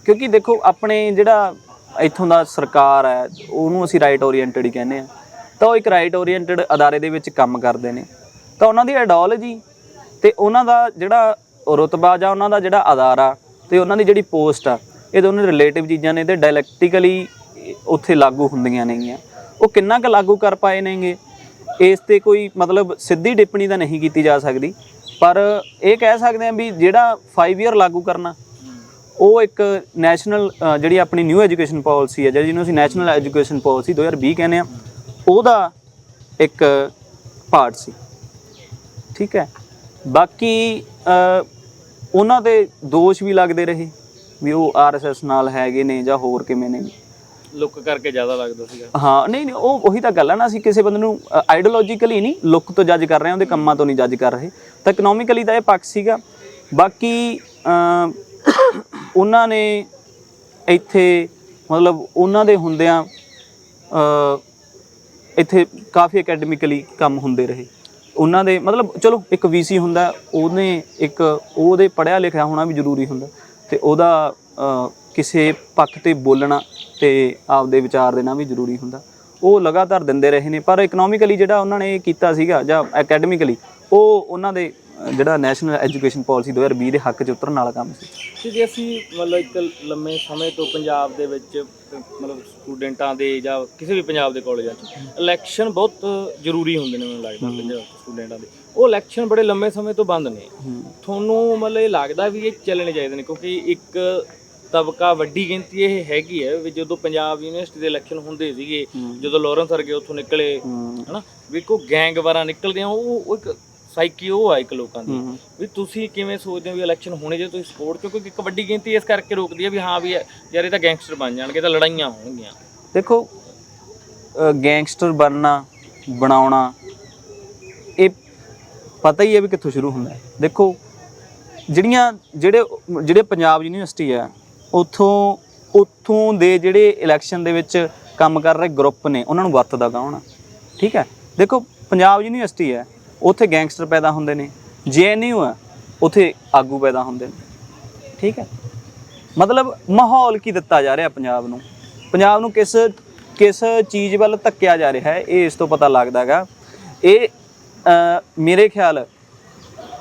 [SPEAKER 1] ਕਿਉਂਕਿ ਦੇਖੋ ਆਪਣੇ ਜਿਹੜਾ ਇੱਥੋਂ ਦਾ ਸਰਕਾਰ ਹੈ, ਉਹਨੂੰ ਅਸੀਂ ਰਾਈਟ ਓਰੀਐਂਟਡ ਹੀ ਕਹਿੰਦੇ ਆ ਤਾਂ ਉਹ ਇੱਕ ਰਾਈਟ ਓਰੀਐਂਟਡ ਅਦਾਰੇ ਦੇ ਵਿੱਚ ਕੰਮ ਕਰਦੇ ਨੇ। ਤਾਂ ਉਹਨਾਂ ਦੀ ਆਈਡੀਓਲੋਜੀ ਤੇ ਉਹਨਾਂ ਦਾ ਜਿਹੜਾ ਰੁਤਬਾ ਜਾਂ ਉਹਨਾਂ ਦਾ ਜਿਹੜਾ ਅਦਾਰਾ ਤੇ ਉਹਨਾਂ ਦੀ ਜਿਹੜੀ ਪੋਸਟ ਆ, ਇਹ ਦੋਨੇ ਰਿਲੇਟਿਵ ਚੀਜ਼ਾਂ ਨੇ ਤੇ ਡਾਇਲੈਕਟਿਕਲੀ ਉੱਥੇ ਲਾਗੂ ਹੁੰਦੀਆਂ ਨੇਗੀਆਂ। ਉਹ ਕਿੰਨਾ ਕੁ ਲਾਗੂ ਕਰ ਪਾਏ ਨੇਗੇ, ਇਸ ਤੇ ਕੋਈ ਮਤਲਬ ਸਿੱਧੀ ਟਿੱਪਣੀ ਤਾਂ ਨਹੀਂ ਕੀਤੀ ਜਾ ਸਕਦੀ। ਪਰ ਇਹ ਕਹਿ ਸਕਦੇ ਹਾਂ ਵੀ ਜਿਹੜਾ 5 ਇਅਰ ਲਾਗੂ ਕਰਨਾ ਉਹ ਇੱਕ ਨੈਸ਼ਨਲ ਜਿਹੜੀ ਆਪਣੀ ਨਿਊ ਐਜੂਕੇਸ਼ਨ ਪਾਲਿਸੀ ਹੈ ਜਿਹੜੀ ਜਿਹਨੂੰ ਅਸੀਂ ਨੈਸ਼ਨਲ ਐਜੂਕੇਸ਼ਨ ਪਾਲਿਸੀ 2020 ਕਹਿੰਦੇ ਆ ਉਹਦਾ ਇੱਕ ਪਾਰਟ ਸੀ। ਠੀਕ ਹੈ? ਬਾਕੀ ਉਹਨਾਂ ਤੇ ਦੋਸ਼ ਵੀ ਲੱਗਦੇ ਰਹੇ ਵੀ ਉਹ ਆਰਐਸਐਸ ਨਾਲ ਹੈਗੇ ਨੇ ਜਾਂ ਹੋਰ ਕਿਵੇਂ ਨੇ।
[SPEAKER 2] ਲੁੱਕ ਕਰਕੇ ਜ਼ਿਆਦਾ ਲੱਗਦਾ ਸੀਗਾ।
[SPEAKER 1] ਹਾਂ ਨਹੀਂ ਨਹੀਂ ਉਹ ਉਹੀ ਤਾਂ ਗੱਲ ਹੈ ਨਾ ਅਸੀਂ ਕਿਸੇ ਬੰਦੇ ਨੂੰ ਆਈਡੀਓਲੋਜੀਕਲੀ ਨਹੀਂ ਲੁੱਕ ਤੋਂ ਜੱਜ ਕਰ ਰਹੇ ਹਾਂ ਉਹਦੇ ਕੰਮਾਂ ਤੋਂ ਨਹੀਂ ਜੱਜ ਕਰ ਰਹੇ। ਤਾਂ ਇਕਨੋਮਿਕਲੀ ਤਾਂ ਇਹ ਪੱਖ ਸੀਗਾ। ਬਾਕੀ ਉਹਨਾਂ ਨੇ ਇੱਥੇ ਮਤਲਬ ਉਹਨਾਂ ਦੇ ਹੁੰਦਿਆਂ ਇੱਥੇ ਕਾਫੀ ਅਕੈਡਮਿਕਲੀ ਕੰਮ ਹੁੰਦੇ ਰਹੇ। ਉਹਨਾਂ ਦੇ ਮਤਲਬ ਚਲੋ ਇੱਕ ਵੀਸੀ ਹੁੰਦਾ, ਉਹਨੇ ਇੱਕ ਉਹਦੇ ਪੜਿਆ ਲਿਖਿਆ ਹੋਣਾ ਵੀ ਜ਼ਰੂਰੀ ਹੁੰਦਾ, ਤੇ ਉਹਦਾ ਕਿਸੇ ਪੱਖ ਤੇ ਬੋਲਣਾ ਤੇ ਆਪਦੇ ਵਿਚਾਰ ਦੇਣਾ ਵੀ ਜ਼ਰੂਰੀ ਹੁੰਦਾ। ਉਹ ਲਗਾਤਾਰ ਦਿੰਦੇ ਰਹੇ ਨੇ, ਪਰ ਇਕਨੋਮਿਕਲੀ ਜਿਹੜਾ ਉਹਨਾਂ ਨੇ ਕੀਤਾ ਸੀਗਾ ਜਾਂ ਅਕੈਡਮਿਕਲੀ ਉਹ ਉਹਨਾਂ ਦੇ ਜਿਹੜਾ ਨੈਸ਼ਨਲ ਐਜੂਕੇਸ਼ਨ ਪਾਲਿਸੀ 2020 ਦੇ ਹੱਕ 'ਚ ਉਤਰਨ ਵਾਲਾ ਕੰਮ ਸੀ।
[SPEAKER 2] ਤੇ ਜੇ ਅਸੀਂ ਮਤਲਬ ਇੱਕ ਲੰਮੇ ਸਮੇਂ ਤੋਂ ਪੰਜਾਬ ਦੇ ਵਿੱਚ ਮਤਲਬ ਸਟੂਡੈਂਟਾਂ ਦੇ ਜਾਂ ਕਿਸੇ ਵੀ ਪੰਜਾਬ ਦੇ ਕਾਲਜਾਂ 'ਚ ਇਲੈਕਸ਼ਨ ਬਹੁਤ ਜ਼ਰੂਰੀ ਹੁੰਦੇ ਨੇ ਮੈਨੂੰ ਲੱਗਦਾ ਪੰਜਾਬ ਸਟੂਡੈਂਟਾਂ ਦੇ। ਉਹ ਇਲੈਕਸ਼ਨ ਬੜੇ ਲੰਮੇ ਸਮੇਂ ਤੋਂ ਬੰਦ ਨੇ। ਤੁਹਾਨੂੰ ਮਤਲਬ ਇਹ ਲੱਗਦਾ ਵੀ ਇਹ ਚੱਲਣੇ ਚਾਹੀਦੇ ਨੇ ਕਿਉਂਕਿ ਇੱਕ ਤਬਕਾ ਵੱਡੀ ਗਿਣਤੀ ਇਹ ਹੈਗੀ ਹੈ ਵੀ ਜਦੋਂ ਪੰਜਾਬ ਯੂਨੀਵਰਸਿਟੀ ਦੇ ਇਲੈਕਸ਼ਨ ਹੁੰਦੇ ਸੀਗੇ ਜਦੋਂ ਲਾਰੈਂਸ ਵਰਗੇ ਉੱਥੋਂ ਨਿਕਲੇ ਹਨਾ ਵੀ ਕੋ ਗੈਂਗ ਵਾਰਾ ਨਿਕਲਦੇ ਆ ਉਹ ਇੱਕ ਸਾਈਕੀ ਉਹ ਆ ਇੱਕ ਲੋਕਾਂ ਦੀ। ਵੀ ਤੁਸੀਂ ਕਿਵੇਂ ਸੋਚਦੇ ਹੋ ਵੀ ਇਲੈਕਸ਼ਨ ਹੋਣੇ ਜੇ ਤੁਸੀਂ ਸਪੋਰਟ ਕਿਉਂਕਿ ਇੱਕ ਵੱਡੀ ਗਿਣਤੀ ਇਸ ਕਰਕੇ ਰੋਕਦੀ ਹੈ ਵੀ ਹਾਂ ਵੀ ਯਾਰ ਇਹ ਤਾਂ ਗੈਂਗਸਟਰ ਬਣ ਜਾਣਗੇ ਤਾਂ ਲੜਾਈਆਂ ਹੋਣਗੀਆਂ।
[SPEAKER 1] ਦੇਖੋ ਗੈਂਗਸਟਰ ਬਣਨਾ ਬਣਾਉਣਾ ਇਹ ਪਤਾ ਹੀ ਹੈ ਵੀ ਕਿੱਥੋਂ ਸ਼ੁਰੂ ਹੁੰਦਾ ਹੈ। ਦੇਖੋ ਜਿਹੜੀਆਂ ਜਿਹੜੇ ਜਿਹੜੇ ਪੰਜਾਬ ਯੂਨੀਵਰਸਿਟੀ ਆ ਉਥੋਂ ਉਥੋਂ ਦੇ ਜਿਹੜੇ ਇਲੈਕਸ਼ਨ ਦੇ ਵਿੱਚ ਕੰਮ ਕਰ ਰਹੇ ਗਰੁੱਪ ਨੇ ਉਹਨਾਂ ਨੂੰ ਵਰਤਦਾ ਕੌਣ ਠੀਕ ਹੈ? ਦੇਖੋ ਪੰਜਾਬ ਯੂਨੀਵਰਸਿਟੀ ਹੈ ਉੱਥੇ ਗੈਂਗਸਟਰ ਪੈਦਾ ਹੁੰਦੇ ਨੇ, ਜੇਐਨਯੂ ਆ, ਉੱਥੇ ਆਗੂ ਪੈਦਾ ਹੁੰਦੇ ਨੇ। ਠੀਕ ਹੈ? ਮਤਲਬ ਮਾਹੌਲ ਕੀ ਦਿੱਤਾ ਜਾ ਰਿਹਾ ਪੰਜਾਬ ਨੂੰ? ਪੰਜਾਬ ਨੂੰ ਕਿਸ ਕਿਸ ਚੀਜ਼ ਵੱਲ ਧੱਕਿਆ ਜਾ ਰਿਹਾ ਹੈ, ਇਹ ਇਸ ਤੋਂ ਪਤਾ ਲੱਗਦਾ ਹੈਗਾ। ਇਹ ਮੇਰੇ ਖਿਆਲ,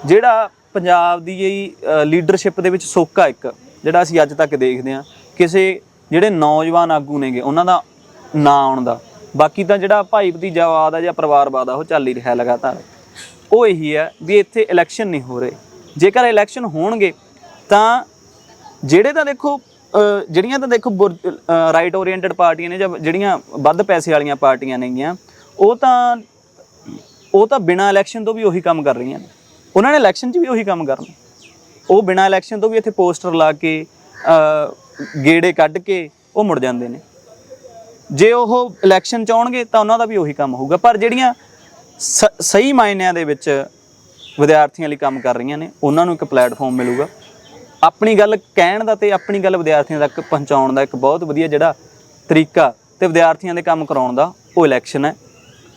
[SPEAKER 1] ਜਿਹੜਾ ਪੰਜਾਬ ਦੀ ਇਹ ਲੀਡਰਸ਼ਿਪ ਦੇ ਵਿੱਚ ਸੋਕਾ ਇੱਕ, ਜਿਹੜਾ ਅਸੀਂ ਅੱਜ ਤੱਕ ਦੇਖਦੇ ਹਾਂ, ਕਿਸੇ ਜਿਹੜੇ ਨੌਜਵਾਨ ਆਗੂ ਨੇਗੇ, ਉਹਨਾਂ ਦਾ ਨਾਂ ਆਉਣ ਦਾ। ਬਾਕੀ ਤਾਂ ਜਿਹੜਾ ਭਾਈ ਭਤੀਜਾਵਾਦ ਆ ਜਾਂ ਪਰਿਵਾਰਵਾਦ ਆ, ਉਹ ਚੱਲ ਹੀ ਰਿਹਾ ਲਗਾਤਾਰ। ਉਹ ਇਹੀ ਹੈ ਵੀ ਇੱਥੇ ਇਲੈਕਸ਼ਨ ਨਹੀਂ ਹੋ ਰਹੇ। ਜੇਕਰ ਇਲੈਕਸ਼ਨ ਹੋਣਗੇ, ਤਾਂ ਜਿਹੜੇ ਤਾਂ ਦੇਖੋ ਜਿਹੜੀਆਂ ਤਾਂ ਦੇਖੋ ਰਾਈਟ ਓਰੀਐਂਟਡ ਪਾਰਟੀਆਂ ਨੇ ਜਾਂ ਜਿਹੜੀਆਂ ਵੱਧ ਪੈਸੇ ਵਾਲੀਆਂ ਪਾਰਟੀਆਂ ਨੇਗੀਆਂ, ਉਹ ਤਾਂ ਉਹ ਤਾਂ ਬਿਨਾਂ ਇਲੈਕਸ਼ਨ ਤੋਂ ਵੀ ਉਹੀ ਕੰਮ ਕਰ ਰਹੀਆਂ ਨੇ। ਉਹਨਾਂ ਨੇ ਇਲੈਕਸ਼ਨ 'ਚ ਵੀ ਉਹੀ ਕੰਮ ਕਰਨਾ। ਉਹ ਬਿਨਾਂ ਇਲੈਕਸ਼ਨ ਤੋਂ ਵੀ ਇੱਥੇ ਪੋਸਟਰ ਲਾ ਕੇ ਗੇੜੇ ਕੱਢ ਕੇ ਉਹ ਮੁੜ ਜਾਂਦੇ ਨੇ। ਜੇ ਉਹ ਇਲੈਕਸ਼ਨ ਚ ਆਉਣਗੇ, ਤਾਂ ਉਹਨਾਂ ਦਾ ਵੀ ਉਹੀ ਕੰਮ ਹੋਊਗਾ। ਪਰ ਜਿਹੜੀਆਂ ਸਹੀ ਮਾਇਨਿਆਂ ਦੇ ਵਿੱਚ ਵਿਦਿਆਰਥੀਆਂ ਲਈ ਕੰਮ ਕਰ ਰਹੀਆਂ ਨੇ, ਉਹਨਾਂ ਨੂੰ ਇੱਕ ਪਲੇਟਫਾਰਮ ਮਿਲੂਗਾ। ਆਪਣੀ ਗੱਲ ਕਹਿਣ ਦਾ ਤੇ ਆਪਣੀ ਗੱਲ ਵਿਦਿਆਰਥੀਆਂ ਤੱਕ ਪਹੁੰਚਾਉਣ ਦਾ ਇੱਕ ਬਹੁਤ ਵਧੀਆ ਜਿਹੜਾ ਤਰੀਕਾ ਤੇ ਵਿਦਿਆਰਥੀਆਂ ਦੇ ਕੰਮ ਕਰਾਉਣ ਦਾ ਉਹ ਇਲੈਕਸ਼ਨ ਹੈ।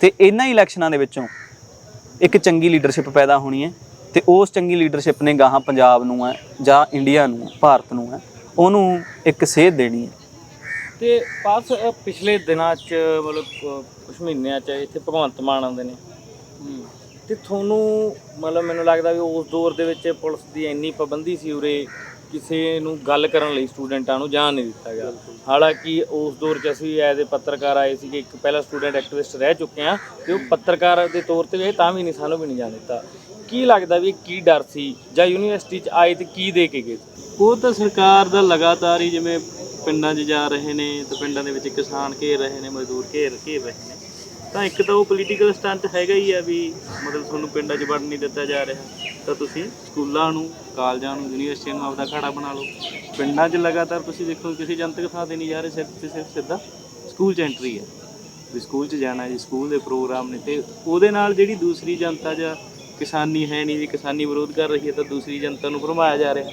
[SPEAKER 1] ਤੇ ਇਹਨਾਂ ਹੀ ਇਲੈਕਸ਼ਨਾਂ ਦੇ ਵਿੱਚੋਂ ਇੱਕ ਚੰਗੀ ਲੀਡਰਸ਼ਿਪ ਪੈਦਾ ਹੋਣੀ ਹੈ ਤੇ ਉਸ ਚੰਗੀ ਲੀਡਰਸ਼ਿਪ ਨੇ ਗਾਹਾਂ ਪੰਜਾਬ ਨੂੰ ਹੈ ਜਾਂ ਇੰਡੀਆ ਨੂੰ ਭਾਰਤ ਨੂੰ ਹੈ, ਉਹਨੂੰ ਇੱਕ ਸੇਧ ਦੇਣੀ ਹੈ।
[SPEAKER 2] ਤੇ ਪਾਸ ਅ, ਪਿਛਲੇ ਦਿਨਾਂ 'ਚ ਮਤਲਬ ਕੁਝ ਮਹੀਨਿਆਂ 'ਚ ਇੱਥੇ ਭਗਵੰਤ ਮਾਨ ਆਉਂਦੇ ਨੇ। ਤੇ ਤੁਹਾਨੂੰ ਮਤਲਬ ਮੈਨੂੰ ਲੱਗਦਾ ਵੀ ਉਸ ਦੌਰ ਦੇ ਵਿੱਚ ਪੁਲਿਸ ਦੀ ਇੰਨੀ ਪਾਬੰਦੀ ਸੀ ਉਰੇ ਕਿਸੇ ਨੂੰ ਗੱਲ ਕਰਨ ਲਈ ਸਟੂਡੈਂਟਾਂ ਨੂੰ ਜਾਣ ਨਹੀਂ ਦਿੱਤਾ ਗਿਆ। ਹਾਲਾਂਕਿ ਉਸ ਦੌਰ 'ਚ ਅਸੀਂ ਐਜ਼ ਅ ਪੱਤਰਕਾਰ ਆਏ ਸੀ ਕਿ ਇੱਕ ਪਹਿਲਾ ਸਟੂਡੈਂਟ ਐਕਟਿਵਿਸਟ ਰਹਿ ਚੁੱਕੇ ਆ ਤੇ ਉਹ ਪੱਤਰਕਾਰ ਦੇ ਤੌਰ ਤੇ ਗਏ ਤਾਂ ਵੀ ਨਹੀਂ ਸਾਨੂੰ ਵੀ ਨਹੀਂ ਜਾਣ ਦਿੱਤਾ। ਕੀ ਲੱਗਦਾ ਵੀ ਕੀ ਡਰ ਸੀ? ਜਾਂ ਯੂਨੀਵਰਸਿਟੀ 'ਚ ਆਏ ਤੇ ਕੀ ਦੇ ਕੇ ਗਏ?
[SPEAKER 3] ਉਹ ਤਾਂ ਸਰਕਾਰ ਦਾ ਲਗਾਤਾਰ ਹੀ ਜਿਵੇਂ ਪਿੰਡਾਂ 'ਚ ਜਾ ਰਹੇ ਨੇ ਤੇ ਪਿੰਡਾਂ ਦੇ ਵਿੱਚ ਕਿਸਾਨ ਘੇਰ ਰਹੇ ਨੇ, ਮਜ਼ਦੂਰ ਘੇਰ ਘੇਰ ਰਹੇ ਨੇ। ਤਾਂ ਇੱਕ ਤਾਂ ਉਹ ਪੋਲੀਟੀਕਲ ਸਟੰਟ ਹੈਗਾ ਹੀ ਆ ਵੀ ਮਤਲਬ ਤੁਹਾਨੂੰ ਪਿੰਡਾਂ 'ਚ ਵੜਨ ਨਹੀਂ ਦਿੱਤਾ ਜਾ ਰਿਹਾ। ਤਾਂ ਤੁਸੀਂ ਸਕੂਲਾਂ ਨੂੰ, ਕਾਲਜਾਂ ਨੂੰ, ਯੂਨੀਵਰਸਿਟੀਆਂ ਨੂੰ ਆਪਦਾ ਖੜਾ ਬਣਾ ਲਓ। ਪਿੰਡਾਂ 'ਚ ਲਗਾਤਾਰ ਤੁਸੀਂ ਦੇਖੋ, ਕਿਸੇ ਜਨਤਕ ਥਾਂ ਤੇ ਨਹੀਂ ਜਾ ਰਹੇ, ਸਿਰਫ ਤੇ ਸਿਰਫ ਸਿੱਧਾ ਸਕੂਲ 'ਚ ਐਂਟਰੀ ਹੈ ਵੀ ਸਕੂਲ 'ਚ ਜਾਣਾ ਜੀ ਸਕੂਲ ਦੇ ਪ੍ਰੋਗਰਾਮ ਨੇ ਤੇ ਉਹਦੇ ਨਾਲ ਜਿਹੜੀ ਦੂਸਰੀ ਜਨਤਾ ਜਾਂ ਕਿਸਾਨੀ ਹੈ ਨਹੀਂ ਜੀ, ਕਿਸਾਨੀ ਵਿਰੋਧ ਕਰ ਰਹੀ ਹੈ ਤਾਂ ਦੂਸਰੀ ਜਨਤਾ ਨੂੰ ਭਰਮਾਇਆ ਜਾ ਰਿਹਾ।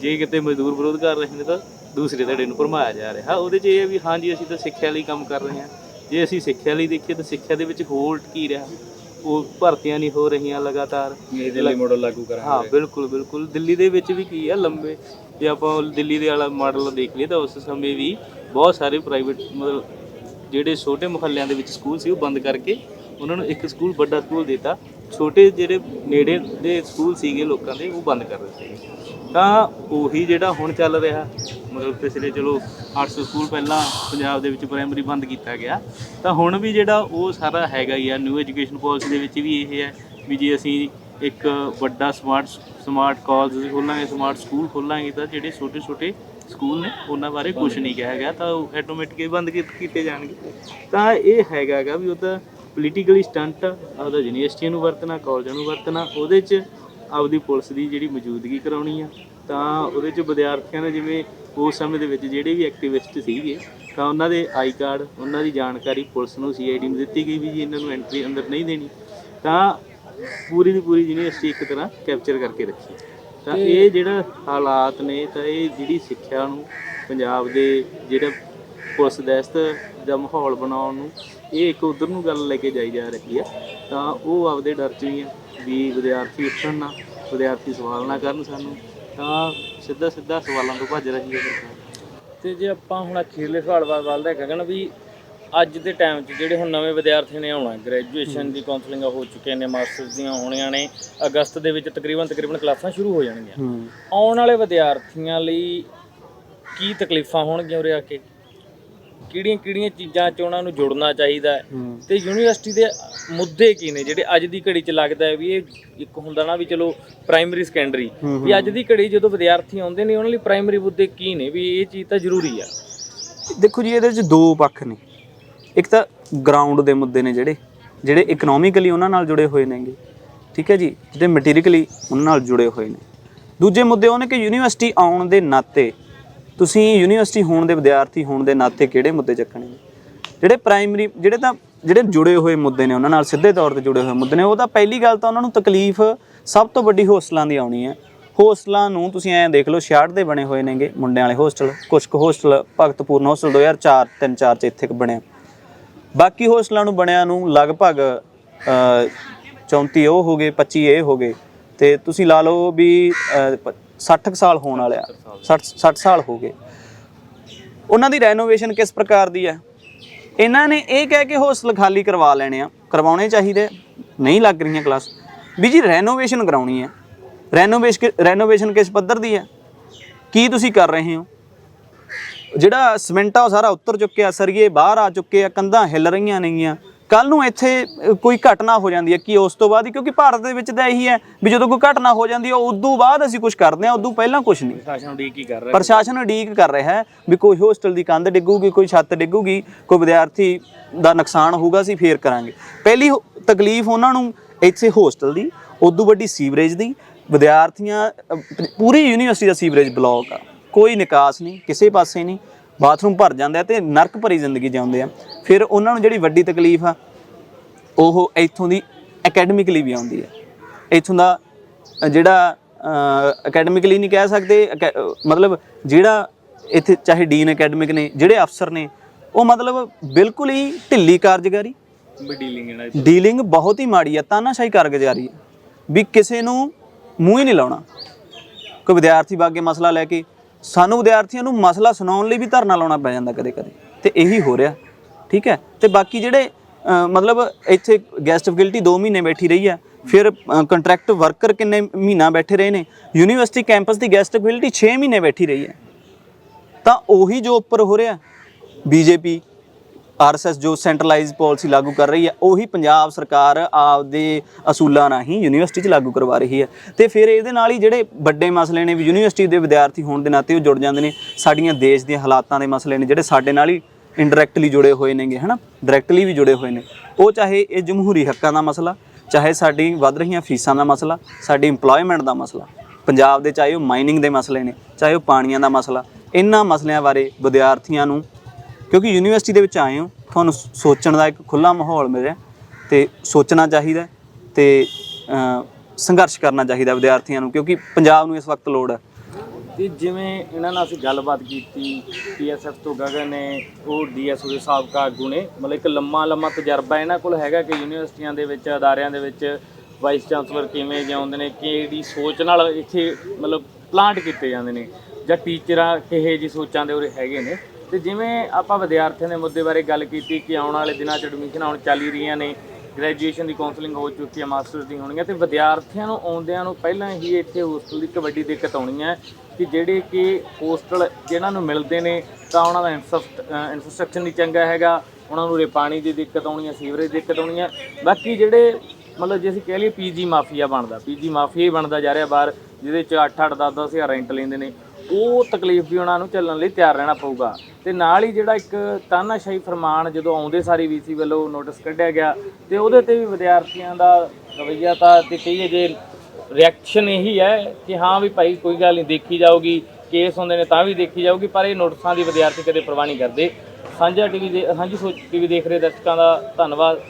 [SPEAKER 3] ਜੇ ਕਿਤੇ ਮਜ਼ਦੂਰ ਵਿਰੋਧ ਕਰ ਰਹੇ ਨੇ ਤਾਂ ਦੂਸਰੇ ਧੜੇ ਨੂੰ ਭਰਮਾਇਆ ਜਾ ਰਿਹਾ। ਉਹਦੇ 'ਚ ਇਹ ਹੈ ਵੀ ਹਾਂਜੀ ਅਸੀਂ ਤਾਂ ਸਿੱਖਿਆ ਲਈ ਕੰਮ ਕਰ ਰਹੇ ਹਾਂ। ਜੇ ਅਸੀਂ ਸਿੱਖਿਆ ਲਈ ਦੇਖੀਏ ਤਾਂ ਸਿੱਖਿਆ ਦੇ ਵਿੱਚ ਹੋਲਡ ਕੀ ਰਿਹਾ? ਉਹ ਭਰਤੀਆਂ ਨਹੀਂ ਹੋ ਰਹੀਆਂ ਲਗਾਤਾਰ।
[SPEAKER 2] ਇਹਦੇ ਲਈ ਮੋਡਲ ਲਾਗੂ ਕਰਾਂਗੇ।
[SPEAKER 3] ਹਾਂ ਬਿਲਕੁਲ ਬਿਲਕੁਲ। ਦਿੱਲੀ ਦੇ ਵਿੱਚ ਵੀ ਕੀ ਆ ਲੰਬੇ। ਜੇ ਆਪਾਂ ਦਿੱਲੀ ਦੇ ਵਾਲਾ ਮਾਡਲ ਦੇਖ ਲਈਏ ਤਾਂ ਉਸ ਸਮੇਂ ਵੀ ਬਹੁਤ ਸਾਰੇ ਪ੍ਰਾਈਵੇਟ ਮਤਲਬ ਜਿਹੜੇ ਛੋਟੇ ਮੁਹੱਲਿਆਂ ਦੇ ਵਿੱਚ ਸਕੂਲ ਸੀ ਉਹ ਬੰਦ ਕਰਕੇ ਉਹਨਾਂ ਨੂੰ ਇੱਕ ਸਕੂਲ ਵੱਡਾ ਸਕੂਲ ਦਿੱਤਾ। ਛੋਟੇ ਜਿਹੜੇ ਨੇੜੇ ਦੇ ਸਕੂਲ ਸੀਗੇ ਲੋਕਾਂ ਦੇ ਉਹ ਬੰਦ ਕਰ ਦਿੱਤੇ। ਤਾਂ ਉਹੀ ਜਿਹੜਾ ਹੁਣ ਚੱਲ ਰਿਹਾ। ਮਤਲਬ ਪਿਛਲੇ ਚਲੋ 800 ਸਕੂਲ ਪਹਿਲਾਂ ਪੰਜਾਬ ਦੇ ਵਿੱਚ ਪ੍ਰਾਇਮਰੀ ਬੰਦ ਕੀਤਾ ਗਿਆ। ਤਾਂ ਹੁਣ ਵੀ ਜਿਹੜਾ ਉਹ ਸਾਰਾ ਹੈਗਾ ਹੀ ਆ ਨਿਊ ਐਜੂਕੇਸ਼ਨ ਪਾਲਿਸੀ ਦੇ ਵਿੱਚ ਵੀ ਇਹ ਹੈ ਵੀ ਜੇ ਅਸੀਂ ਇੱਕ ਵੱਡਾ ਸਮਾਰਟ ਸਮਾਰਟ ਕਾਲਜ ਖੋਲਾਂਗੇ ਸਮਾਰਟ ਸਕੂਲ ਖੋਲਾਂਗੇ ਤਾਂ ਜਿਹੜੇ ਛੋਟੇ ਛੋਟੇ ਸਕੂਲ ਨੇ ਉਹਨਾਂ ਬਾਰੇ ਕੁਝ ਨਹੀਂ ਕਿਹਾ ਗਿਆ, ਤਾਂ ਉਹ ਆਟੋਮੈਟਿਕਲੀ ਬੰਦ ਕੀ- ਕੀਤੇ ਜਾਣਗੇ। ਤਾਂ ਇਹ ਹੈਗਾਗਾ ਵੀ ਉਹ ਤਾਂ ਪੋਲੀਟੀਕਲੀ ਸਟੰਟ ਆਪਦਾ ਯੂਨੀਵਰਸਿਟੀਆਂ ਨੂੰ ਵਰਤਣਾ ਕਾਲਜਾਂ ਨੂੰ ਵਰਤਣਾ, ਉਹਦੇ 'ਚ ਆਪਦੀ ਪੁਲਿਸ ਦੀ ਜਿਹੜੀ ਮੌਜੂਦਗੀ ਕਰਾਉਣੀ ਆ। ਤਾਂ ਉਹਦੇ 'ਚ ਵਿਦਿਆਰਥੀਆਂ ਨੇ ਜਿਵੇਂ ਉਸ ਸਮੇਂ ਦੇ ਵਿੱਚ ਜਿਹੜੇ ਵੀ ਐਕਟਿਵਿਸਟ ਸੀਗੇ ਤਾਂ ਉਹਨਾਂ ਦੇ ਆਈ ਕਾਰਡ ਉਹਨਾਂ ਦੀ ਜਾਣਕਾਰੀ ਪੁਲਿਸ ਨੂੰ ਸੀਆਈਡੀ ਨੂੰ ਦਿੱਤੀ ਗਈ ਵੀ ਜੀ ਇਹਨਾਂ ਨੂੰ ਐਂਟਰੀ ਅੰਦਰ ਨਹੀਂ ਦੇਣੀ। ਤਾਂ ਪੂਰੀ ਦੀ ਪੂਰੀ ਯੂਨੀਵਰਸਿਟੀ ਇੱਕ ਤਰ੍ਹਾਂ ਕੈਪਚਰ ਕਰਕੇ ਰੱਖੀ। ਤਾਂ ਇਹ ਜਿਹੜਾ ਹਾਲਾਤ ਨੇ ਤਾਂ ਇਹ ਜਿਹੜੀ ਸਿੱਖਿਆ ਨੂੰ ਪੰਜਾਬ ਦੇ ਜਿਹੜਾ ਪੁਲਿਸ ਦਹਿਸ਼ਤ ਦਾ ਮਾਹੌਲ ਬਣਾਉਣ ਨੂੰ ਇਹ ਇੱਕ ਉਧਰ ਨੂੰ ਗੱਲ ਲੈ ਕੇ ਜਾਈ ਜਾ ਰਹੀ ਆ। ਤਾਂ ਉਹ ਆਪਦੇ ਡਰ ਚ ਵੀ ਆ ਵੀ ਵਿਦਿਆਰਥੀ ਉੱਠਣ ਨਾ ਵਿਦਿਆਰਥੀ ਸਵਾਲ ਨਾ ਕਰਨ ਸਾਨੂੰ। ਤਾਂ ਸਿੱਧਾ ਸਿੱਧਾ ਸਵਾਲਾਂ ਤੋਂ ਭੱਜ ਰਹੀ ਹੈ ਸਰਕਾਰ
[SPEAKER 2] ਤੇ। ਜੇ ਆਪਾਂ ਹੁਣ ਅਖੀਰਲੇ ਸਵਾਲ ਵੱਲ ਵੱਲ ਦਾ ਗਗਨ ਵੀ ਅੱਜ ਦੇ ਟਾਈਮ 'ਚ ਜਿਹੜੇ ਹੁਣ ਨਵੇਂ ਵਿਦਿਆਰਥੀ ਨੇ ਆਉਣਾ ਗ੍ਰੈਜੂਏਸ਼ਨ ਦੀ ਕਾਉਂਸਲਿੰਗ ਹੋ ਚੁੱਕੀਆਂ ਨੇ ਮਾਸਟਰਸ ਦੀਆਂ ਹੋਣੀਆਂ ਨੇ ਅਗਸਤ ਦੇ ਵਿੱਚ ਤਕਰੀਬਨ ਤਕਰੀਬਨ ਕਲਾਸਾਂ ਸ਼ੁਰੂ ਹੋ ਜਾਣਗੀਆਂ। ਆਉਣ ਵਾਲੇ ਵਿਦਿਆਰਥੀਆਂ ਲਈ ਕੀ ਤਕਲੀਫਾਂ ਹੋਣਗੀਆਂ ਉਰੇ ਆ ਕੇ? ਕਿਹੜੀਆਂ ਕਿਹੜੀਆਂ ਚੀਜ਼ਾਂ 'ਚ ਉਹਨਾਂ ਨੂੰ ਜੁੜਨਾ ਚਾਹੀਦਾ ਹੈ। ਤੇ ਯੂਨੀਵਰਸਿਟੀ ਦੇ ਮੁੱਦੇ ਕੀ ਨੇ? ਜਿਹੜੇ ਅੱਜ ਦੀ ਘੜੀ 'ਚ ਲੱਗਦਾ ਹੈ ਵੀ ਇਹ ਇੱਕ ਹੁੰਦਾ ਨਾ ਵੀ ਚਲੋ ਪ੍ਰਾਇਮਰੀ ਸੈਕੰਡਰੀ ਵੀ ਅੱਜ ਦੀ ਘੜੀ ਜਦੋਂ ਵਿਦਿਆਰਥੀ ਆਉਂਦੇ ਨੇ ਉਹਨਾਂ ਲਈ ਪ੍ਰਾਇਮਰੀ ਮੁੱਦੇ ਕੀ ਨੇ? ਵੀ ਇਹ ਚੀਜ਼ ਤਾਂ ਜ਼ਰੂਰੀ ਆ।
[SPEAKER 1] ਦੇਖੋ ਜੀ ਇਹਦੇ ਵਿੱਚ ਦੋ ਪੱਖ ਨੇ। ਇੱਕ ਤਾਂ ਗਰਾਊਂਡ ਦੇ ਮੁੱਦੇ ਨੇ ਜਿਹੜੇ ਜਿਹੜੇ ਇਕਨੋਮਿਕਲੀ ਉਹਨਾਂ ਨਾਲ ਜੁੜੇ ਹੋਏ ਨੇਗੇ। ਠੀਕ ਹੈ ਜੀ? ਜਿਹੜੇ ਮਟੀਰੀਅਲੀ ਉਹਨਾਂ ਨਾਲ ਜੁੜੇ ਹੋਏ ਨੇ। ਦੂਜੇ ਮੁੱਦੇ ਉਹ ਨੇ ਕਿ ਯੂਨੀਵਰਸਿਟੀ ਆਉਣ ਦੇ ਨਾਤੇ ਤੁਸੀਂ ਯੂਨੀਵਰਸਿਟੀ ਹੋਣ ਦੇ ਵਿਦਿਆਰਥੀ ਹੋਣ ਦੇ ਨਾਤੇ ਕਿਹੜੇ ਮੁੱਦੇ ਚੱਕਣੇ ਨੇ? ਜਿਹੜੇ ਪ੍ਰਾਇਮਰੀ ਜਿਹੜੇ ਤਾਂ ਜਿਹੜੇ ਜੁੜੇ ਹੋਏ ਮੁੱਦੇ ਨੇ ਉਹਨਾਂ ਨਾਲ ਸਿੱਧੇ ਤੌਰ ਤੇ ਜੁੜੇ ਹੋਏ ਮੁੱਦੇ ਨੇ ਉਹ ਤਾਂ ਪਹਿਲੀ ਗੱਲ ਤਾਂ ਉਹਨਾਂ ਨੂੰ ਤਕਲੀਫ ਸਭ ਤੋਂ ਵੱਡੀ ਹੋਸਟਲਾਂ ਦੀ ਆਉਣੀ ਹੈ। ਹੋਸਟਲਾਂ ਨੂੰ ਤੁਸੀਂ ਐਂ ਦੇਖ ਲਓ 66 ਦੇ ਬਣੇ ਹੋਏ ਨੇਗੇ ਮੁੰਡਿਆਂ ਵਾਲੇ ਹੋਸਟਲ ਕੁਝ ਕੁ ਹੋਸਟਲ ਭਗਤਪੂਰਨ ਹੋਸਟਲ 2004 3 4 ਚ ਇੱਥੇ ਕੁ ਬਣਿਆ। ਬਾਕੀ ਹੋਸਟਲਾਂ ਨੂੰ ਬਣਿਆ ਨੂੰ ਲਗਭਗ ਅ, 34 ਉਹ ਹੋ ਗਏ 25 ਇਹ ਹੋ ਗਏ। ਤੇ ਤੁਸੀਂ ਲਾ ਲਓ ਵੀ 60 ਕੁ ਸਾਲ ਹੋਣ ਵਾਲਿਆ 60 60 ਸਾਲ। ਹੋ ਗਏ। ਉਹਨਾਂ ਦੀ ਰੈਨੋਵੇਸ਼ਨ ਕਿਸ ਪ੍ਰਕਾਰ ਦੀ ਹੈ? ਇਹਨਾਂ ਨੇ ਇਹ ਕਹਿ ਕੇ ਹੋਸਟਲ ਖਾਲੀ ਕਰਵਾ ਲੈਣੇ ਆ। ਕਰਵਾਉਣੇ ਚਾਹੀਦੇ ਨਹੀਂ ਲੱਗ ਰਹੀਆਂ ਕਲਾਸ ਵੀ ਜੀ ਰੈਨੋਵੇਸ਼ਨ ਕਰਾਉਣੀ ਹੈ। ਰੈਨੋਵੇਸ਼ਨ ਰੈਨੋਵੇਸ਼ਨ ਕਿਸ ਪੱਧਰ ਦੀ ਹੈ? ਕੀ ਤੁਸੀਂ ਕਰ ਰਹੇ ਹੋ? ਜਿਹੜਾ ਸਿਮੈਂਟ ਆ ਉਹ ਸਾਰਾ ਉੱਤਰ ਚੁੱਕਿਆ ਸਰੀਏ ਬਾਹਰ ਆ ਚੁੱਕੇ ਆ ਕੰਧਾਂ ਹਿੱਲ ਰਹੀਆਂ ਨੇਗੀਆਂ। ਕੱਲ ਨੂੰ ਇੱਥੇ ਕੋਈ ਘਟਨਾ ਹੋ ਜਾਂਦੀ ਹੈ ਕਿ ਉਸ ਤੋਂ ਬਾਅਦ ਹੀ? ਕਿਉਂਕਿ ਭਾਰਤ ਦੇ ਵਿੱਚ ਤਾਂ ਇਹੀ ਹੈ ਵੀ ਜਦੋਂ ਕੋਈ ਘਟਨਾ ਹੋ ਜਾਂਦੀ ਹੈ ਉਦੋਂ ਬਾਅਦ ਅਸੀਂ ਕੁਝ ਕਰਦੇ ਹਾਂ ਉਦੋਂ ਪਹਿਲਾਂ ਕੁਝ ਨਹੀਂ।
[SPEAKER 2] ਪ੍ਰਸ਼ਾਸਨ ਉਡੀਕ ਕੀ ਕਰ ਰਿਹਾ
[SPEAKER 1] ਪ੍ਰਸ਼ਾਸਨ ਉਡੀਕ ਕਰ ਰਿਹਾ ਹੈ ਵੀ ਕੋਈ ਹੋਸਟਲ ਦੀ ਕੰਧ ਡਿੱਗੂਗੀ ਕੋਈ ਛੱਤ ਡਿੱਗੂਗੀ ਕੋਈ ਵਿਦਿਆਰਥੀ ਦਾ ਨੁਕਸਾਨ ਹੋਊਗਾ ਅਸੀਂ ਫੇਰ ਕਰਾਂਗੇ। ਪਹਿਲੀ ਹੋ- ਤਕਲੀਫ ਉਹਨਾਂ ਨੂੰ ਇੱਥੇ ਹੋਸਟਲ ਦੀ ਉਦੋਂ ਵੱਡੀ ਸੀਵਰੇਜ ਦੀ ਵਿਦਿਆਰਥੀਆਂ ਪੂਰੀ ਯੂਨੀਵਰਸਿਟੀ ਦਾ ਸੀਵਰੇਜ ਬਲੌਕ ਆ। ਕੋਈ ਨਿਕਾਸ ਨਹੀਂ ਕਿਸੇ ਪਾਸੇ ਨਹੀਂ। ਬਾਥਰੂਮ ਭਰ ਜਾਂਦੇ ਆ ਤੇ ਨਰਕ ਭਰੀ ਜ਼ਿੰਦਗੀ ਜਿਉਂਦੇ ਆ। ਫਿਰ ਉਹਨਾਂ ਨੂੰ ਜਿਹੜੀ ਵੱਡੀ ਤਕਲੀਫ ਆ ਉਹ ਇੱਥੋਂ ਦੀ ਅਕੈਡਮਿਕਲੀ ਵੀ ਆਉਂਦੀ ਹੈ ਇੱਥੋਂ ਦਾ ਜਿਹੜਾ ਅਕੈਡਮਿਕਲੀ ਨਹੀਂ ਕਹਿ ਸਕਦੇ ਮਤਲਬ ਜਿਹੜਾ ਇੱਥੇ ਚਾਹੇ ਡੀਨ ਅਕੈਡਮਿਕ ਨੇ ਜਿਹੜੇ ਅਫਸਰ ਨੇ ਉਹ ਮਤਲਬ ਬਿਲਕੁਲ ਹੀ ਢਿੱਲੀ ਕਾਰਜਕਾਰੀ।
[SPEAKER 2] ਡੀਲਿੰਗ
[SPEAKER 1] ਡੀਲਿੰਗ ਬਹੁਤ ਹੀ ਮਾੜੀ ਹੈ ਤਾਨਾਸ਼ਾਹੀ ਕਾਰਗੁਜ਼ਾਰੀ ਹੈ ਵੀ ਕਿਸੇ ਨੂੰ ਮੂੰਹ ਹੀ ਨਹੀਂ ਲਾਉਣਾ। ਕੋਈ ਵਿਦਿਆਰਥੀ ਬਾਗੇ ਮਸਲਾ ਲੈ ਕੇ ਸਾਨੂੰ ਵਿਦਿਆਰਥੀਆਂ ਨੂੰ ਮਸਲਾ ਸੁਣਾਉਣ ਲਈ ਵੀ ਧਰਨਾ ਲਾਉਣਾ ਪੈ ਜਾਂਦਾ ਕਦੇ-ਕਦੇ ਤੇ ਇਹੀ ਹੋ ਰਿਹਾ, ਠੀਕ ਹੈ? ਤੇ ਬਾਕੀ ਜਿਹੜੇ ਮਤਲਬ ਇੱਥੇ ਗੈਸਟ ਫੈਕਲਟੀ 2 ਮਹੀਨੇ ਬੈਠੀ ਰਹੀ ਹੈ, ਫਿਰ ਕੰਟਰੈਕਟ ਵਰਕਰ ਕਿੰਨੇ ਮਹੀਨਾ ਬੈਠੇ ਰਹੇ ਨੇ ਯੂਨੀਵਰਸਿਟੀ ਕੈਂਪਸ ਦੀ ਗੈਸਟ ਫੈਕਲਟੀ 6 ਮਹੀਨੇ ਬੈਠੀ ਰਹੀ ਹੈ। ਤਾਂ ਉਹੀ ਜੋ ਉੱਪਰ ਹੋ ਰਿਹਾ, ਬੀਜੇਪੀ ਆਰਐਸਐਸ ਜੋ ਸੈਂਟਰਲਾਈਜ਼ ਪਾਲਿਸੀ ਲਾਗੂ ਕਰ ਰਹੀ ਹੈ, ਉਹੀ ਪੰਜਾਬ ਸਰਕਾਰ ਆਪਦੇ ਅਸੂਲਾਂ ਰਾਹੀਂ ਯੂਨੀਵਰਸਿਟੀ 'ਚ ਲਾਗੂ ਕਰਵਾ ਰਹੀ ਹੈ। ਤੇ ਫਿਰ ਇਹਦੇ ਨਾਲ ਹੀ ਜਿਹੜੇ ਵੱਡੇ ਮਸਲੇ ਨੇ, ਵੀ ਯੂਨੀਵਰਸਿਟੀ ਦੇ ਵਿਦਿਆਰਥੀ ਹੋਣ ਦੇ ਨਾਤੇ ਉਹ ਜੁੜ ਜਾਂਦੇ ਨੇ। ਸਾਡੀਆਂ ਦੇਸ਼ ਦੇ ਹਾਲਾਤਾਂ ਦੇ ਮਸਲੇ ਨੇ, ਜਿਹੜੇ ਸਾਡੇ ਨਾਲ ਹੀ ਇਨਡਾਇਰੈਕਟਲੀ ਜੁੜੇ ਹੋਏ ਨੇਗੇ, ਹਨਾ? ਡਾਇਰੈਕਟਲੀ ਵੀ ਜੁੜੇ ਹੋਏ ਨੇ। ਉਹ ਚਾਹੇ ਇਹ ਜਮਹੂਰੀ ਹੱਕਾਂ ਦਾ ਮਸਲਾ, ਚਾਹੇ ਸਾਡੀ ਵੱਧ ਰਹੀਆਂ ਫੀਸਾਂ ਦਾ ਮਸਲਾ, ਸਾਡੀ EMPLOYMENT ਦਾ ਮਸਲਾ, ਪੰਜਾਬ ਦੇ ਚਾਹੇ ਉਹ ਮਾਈਨਿੰਗ ਦੇ ਮਸਲੇ ਨੇ, ਚਾਹੇ ਉਹ ਪਾਣੀਆਂ ਦਾ ਮਸਲਾ, ਇਹਨਾਂ ਮਸਲਿਆਂ ਬਾਰੇ ਵਿਦਿਆਰਥੀਆਂ ਨੂੰ ਕਿਉਂਕਿ ਯੂਨੀਵਰਸਿਟੀ ਦੇ ਵਿੱਚ ਆਏ ਹੋ, ਤੁਹਾਨੂੰ ਸੋਚਣ ਦਾ ਇੱਕ ਖੁੱਲਾ ਮਾਹੌਲ ਮਿਲਿਆ ਰਿਹਾ ਤੇ ਸੋਚਣਾ ਚਾਹੀਦਾ ਹੈ ਤੇ ਸੰਘਰਸ਼ ਕਰਨਾ ਚਾਹੀਦਾ ਵਿਦਿਆਰਥੀਆਂ ਨੂੰ ਕਿਉਂਕਿ ਪੰਜਾਬ ਨੂੰ ਇਸ ਵਕਤ ਲੋੜ ਹੈ।
[SPEAKER 2] ਤੇ ਜਿਵੇਂ ਇਹਨਾਂ ਨਾਲ ਅਸੀਂ ਗੱਲਬਾਤ ਕੀਤੀ, ਪੀਐਸਐਫ ਤੋਂ ਗਗਨ ਨੇ, ਉਹ ਡੀਐਸਓ ਦੇ ਸਾਬਕਾ ਆਗੂ ਨੇ, ਮਤਲਬ ਇੱਕ ਲੰਮਾ ਲੰਮਾ ਤਜਰਬਾ ਇਹਨਾਂ ਕੋਲ ਹੈਗਾ ਕਿ ਯੂਨੀਵਰਸਿਟੀਆਂ ਦੇ ਵਿੱਚ, ਅਦਾਰਿਆਂ ਦੇ ਵਿੱਚ ਵਾਈਸ ਚਾਂਸਲਰ ਕਿਵੇਂ ਜਿਉਂਦੇ ਨੇ, ਕਿਹੜੀ ਸੋਚ ਨਾਲ ਇੱਥੇ ਮਤਲਬ ਪਲਾਂਟ ਕੀਤੇ ਜਾਂਦੇ ਨੇ ਜਾਂ ਟੀਚਰਾਂ ਕਿਹੇ ਜੀ ਸੋਚਾਂ ਦੇ ਉਰੇ ਹੈਗੇ ਨੇ। ਤੇ ਜਿਵੇਂ ਆਪਾਂ ਵਿਦਿਆਰਥੀਆਂ ਦੇ ਮੁੱਦੇ ਬਾਰੇ ਗੱਲ ਕੀਤੀ ਕਿ ਆਉਣ ਵਾਲੇ ਦਿਨਾਂ 'ਚ ਐਡਮਿਸ਼ਨਾਂ ਹੁਣ ਚੱਲ ਹੀ ਰਹੀਆਂ ਨੇ ਗ੍ਰੈਜੂਏਸ਼ਨ ਦੀ ਕਾਉਂਸਲਿੰਗ ਹੋ ਚੁੱਕੀ ਹੈ ਮਾਸਟਰਸ ਦੀ ਹੋਣੀਆਂ ਤੇ ਵਿਦਿਆਰਥੀਆਂ ਨੂੰ ਆਉਂਦਿਆਂ ਨੂੰ ਪਹਿਲਾਂ ਹੀ ਇੱਥੇ ਹੋਸਟਲ ਦੀ ਇੱਕ ਵੱਡੀ ਦਿੱਕਤ ਆਉਣੀ ਹੈ ਕਿ ਜਿਹੜੇ ਕਿ ਹੋਸਟਲ ਜਿਹਨਾਂ ਨੂੰ ਮਿਲਦੇ ਨੇ ਤਾਂ ਉਹਨਾਂ ਦਾ ਇਨਫਰਾਸਟ੍ਰਕਚਰ ਨਹੀਂ ਚੰਗਾ ਹੈਗਾ, ਉਹਨਾਂ ਨੂੰ ਰੇ ਪਾਣੀ ਦੀ ਦਿੱਕਤ ਆਉਣੀ ਹੈ ਸੀਵਰੇਜ ਦੀ ਦਿੱਕਤ ਆਉਣੀ ਹੈ। ਬਾਕੀ ਜਿਹੜੇ ਮਤਲਬ ਜੇ ਅਸੀਂ ਕਹਿ ਲਈਏ ਪੀਜੀ ਮਾਫੀਆ ਬਣਦਾ, ਪੀਜੀ ਮਾਫੀਆ ਹੀ ਬਣਦਾ ਜਾ ਰਿਹਾ ਬਾਹਰ, ਜਿਹਦੇ ਚ 8-8 10-10 ਹਜ਼ਾਰ ਰੈਂਟ ਲੈਂਦੇ ਨੇ। ਉਹ ਤਕਲੀਫ ਵੀ ਉਹਨਾਂ ਨੂੰ ਚੱਲਣ ਲਈ ਤਿਆਰ ਰਹਿਣਾ ਪਊਗਾ। ਤੇ ਨਾਲ ਹੀ ਜਿਹੜਾ ਇੱਕ ਤਾਨਾਸ਼ਾਹੀ ਫਰਮਾਨ ਜਦੋਂ ਆਉਂਦੇ ਸਾਰੀ ਵੀਸੀ ਵੱਲੋਂ ਨੋਟਿਸ ਕੱਢਿਆ ਗਿਆ, ਤੇ ਉਹਦੇ ਤੇ ਵੀ ਵਿਦਿਆਰਥੀਆਂ ਦਾ ਰਵੱਈਆ ਤਾਂ ਤੇ ਕਹੀਏ ਜੇ ਰਿਐਕਸ਼ਨ ਇਹੀ ਹੈ ਕਿ ਹਾਂ ਵੀ ਭਾਈ ਕੋਈ ਗੱਲ ਨਹੀਂ, ਦੇਖੀ ਜਾਊਗੀ ਕੇਸ ਹੁੰਦੇ ਨੇ ਤਾਂ ਵੀ ਦੇਖੀ ਜਾਊਗੀ, ਪਰ ਇਹ ਨੋਟਿਸਾਂ ਦੀ ਵਿਦਿਆਰਥੀ ਕਦੇ ਪਰਵਾਹ ਨਹੀਂ ਕਰਦੇ। ਸਾਂਝਾ ਟੀਵੀ ਦੇ ਸਾਂਝੀ ਸੋਚ ਟੀਵੀ ਦੇਖ ਰਹੇ ਦਰਸ਼ਕਾਂ ਦਾ ਧੰਨਵਾਦ।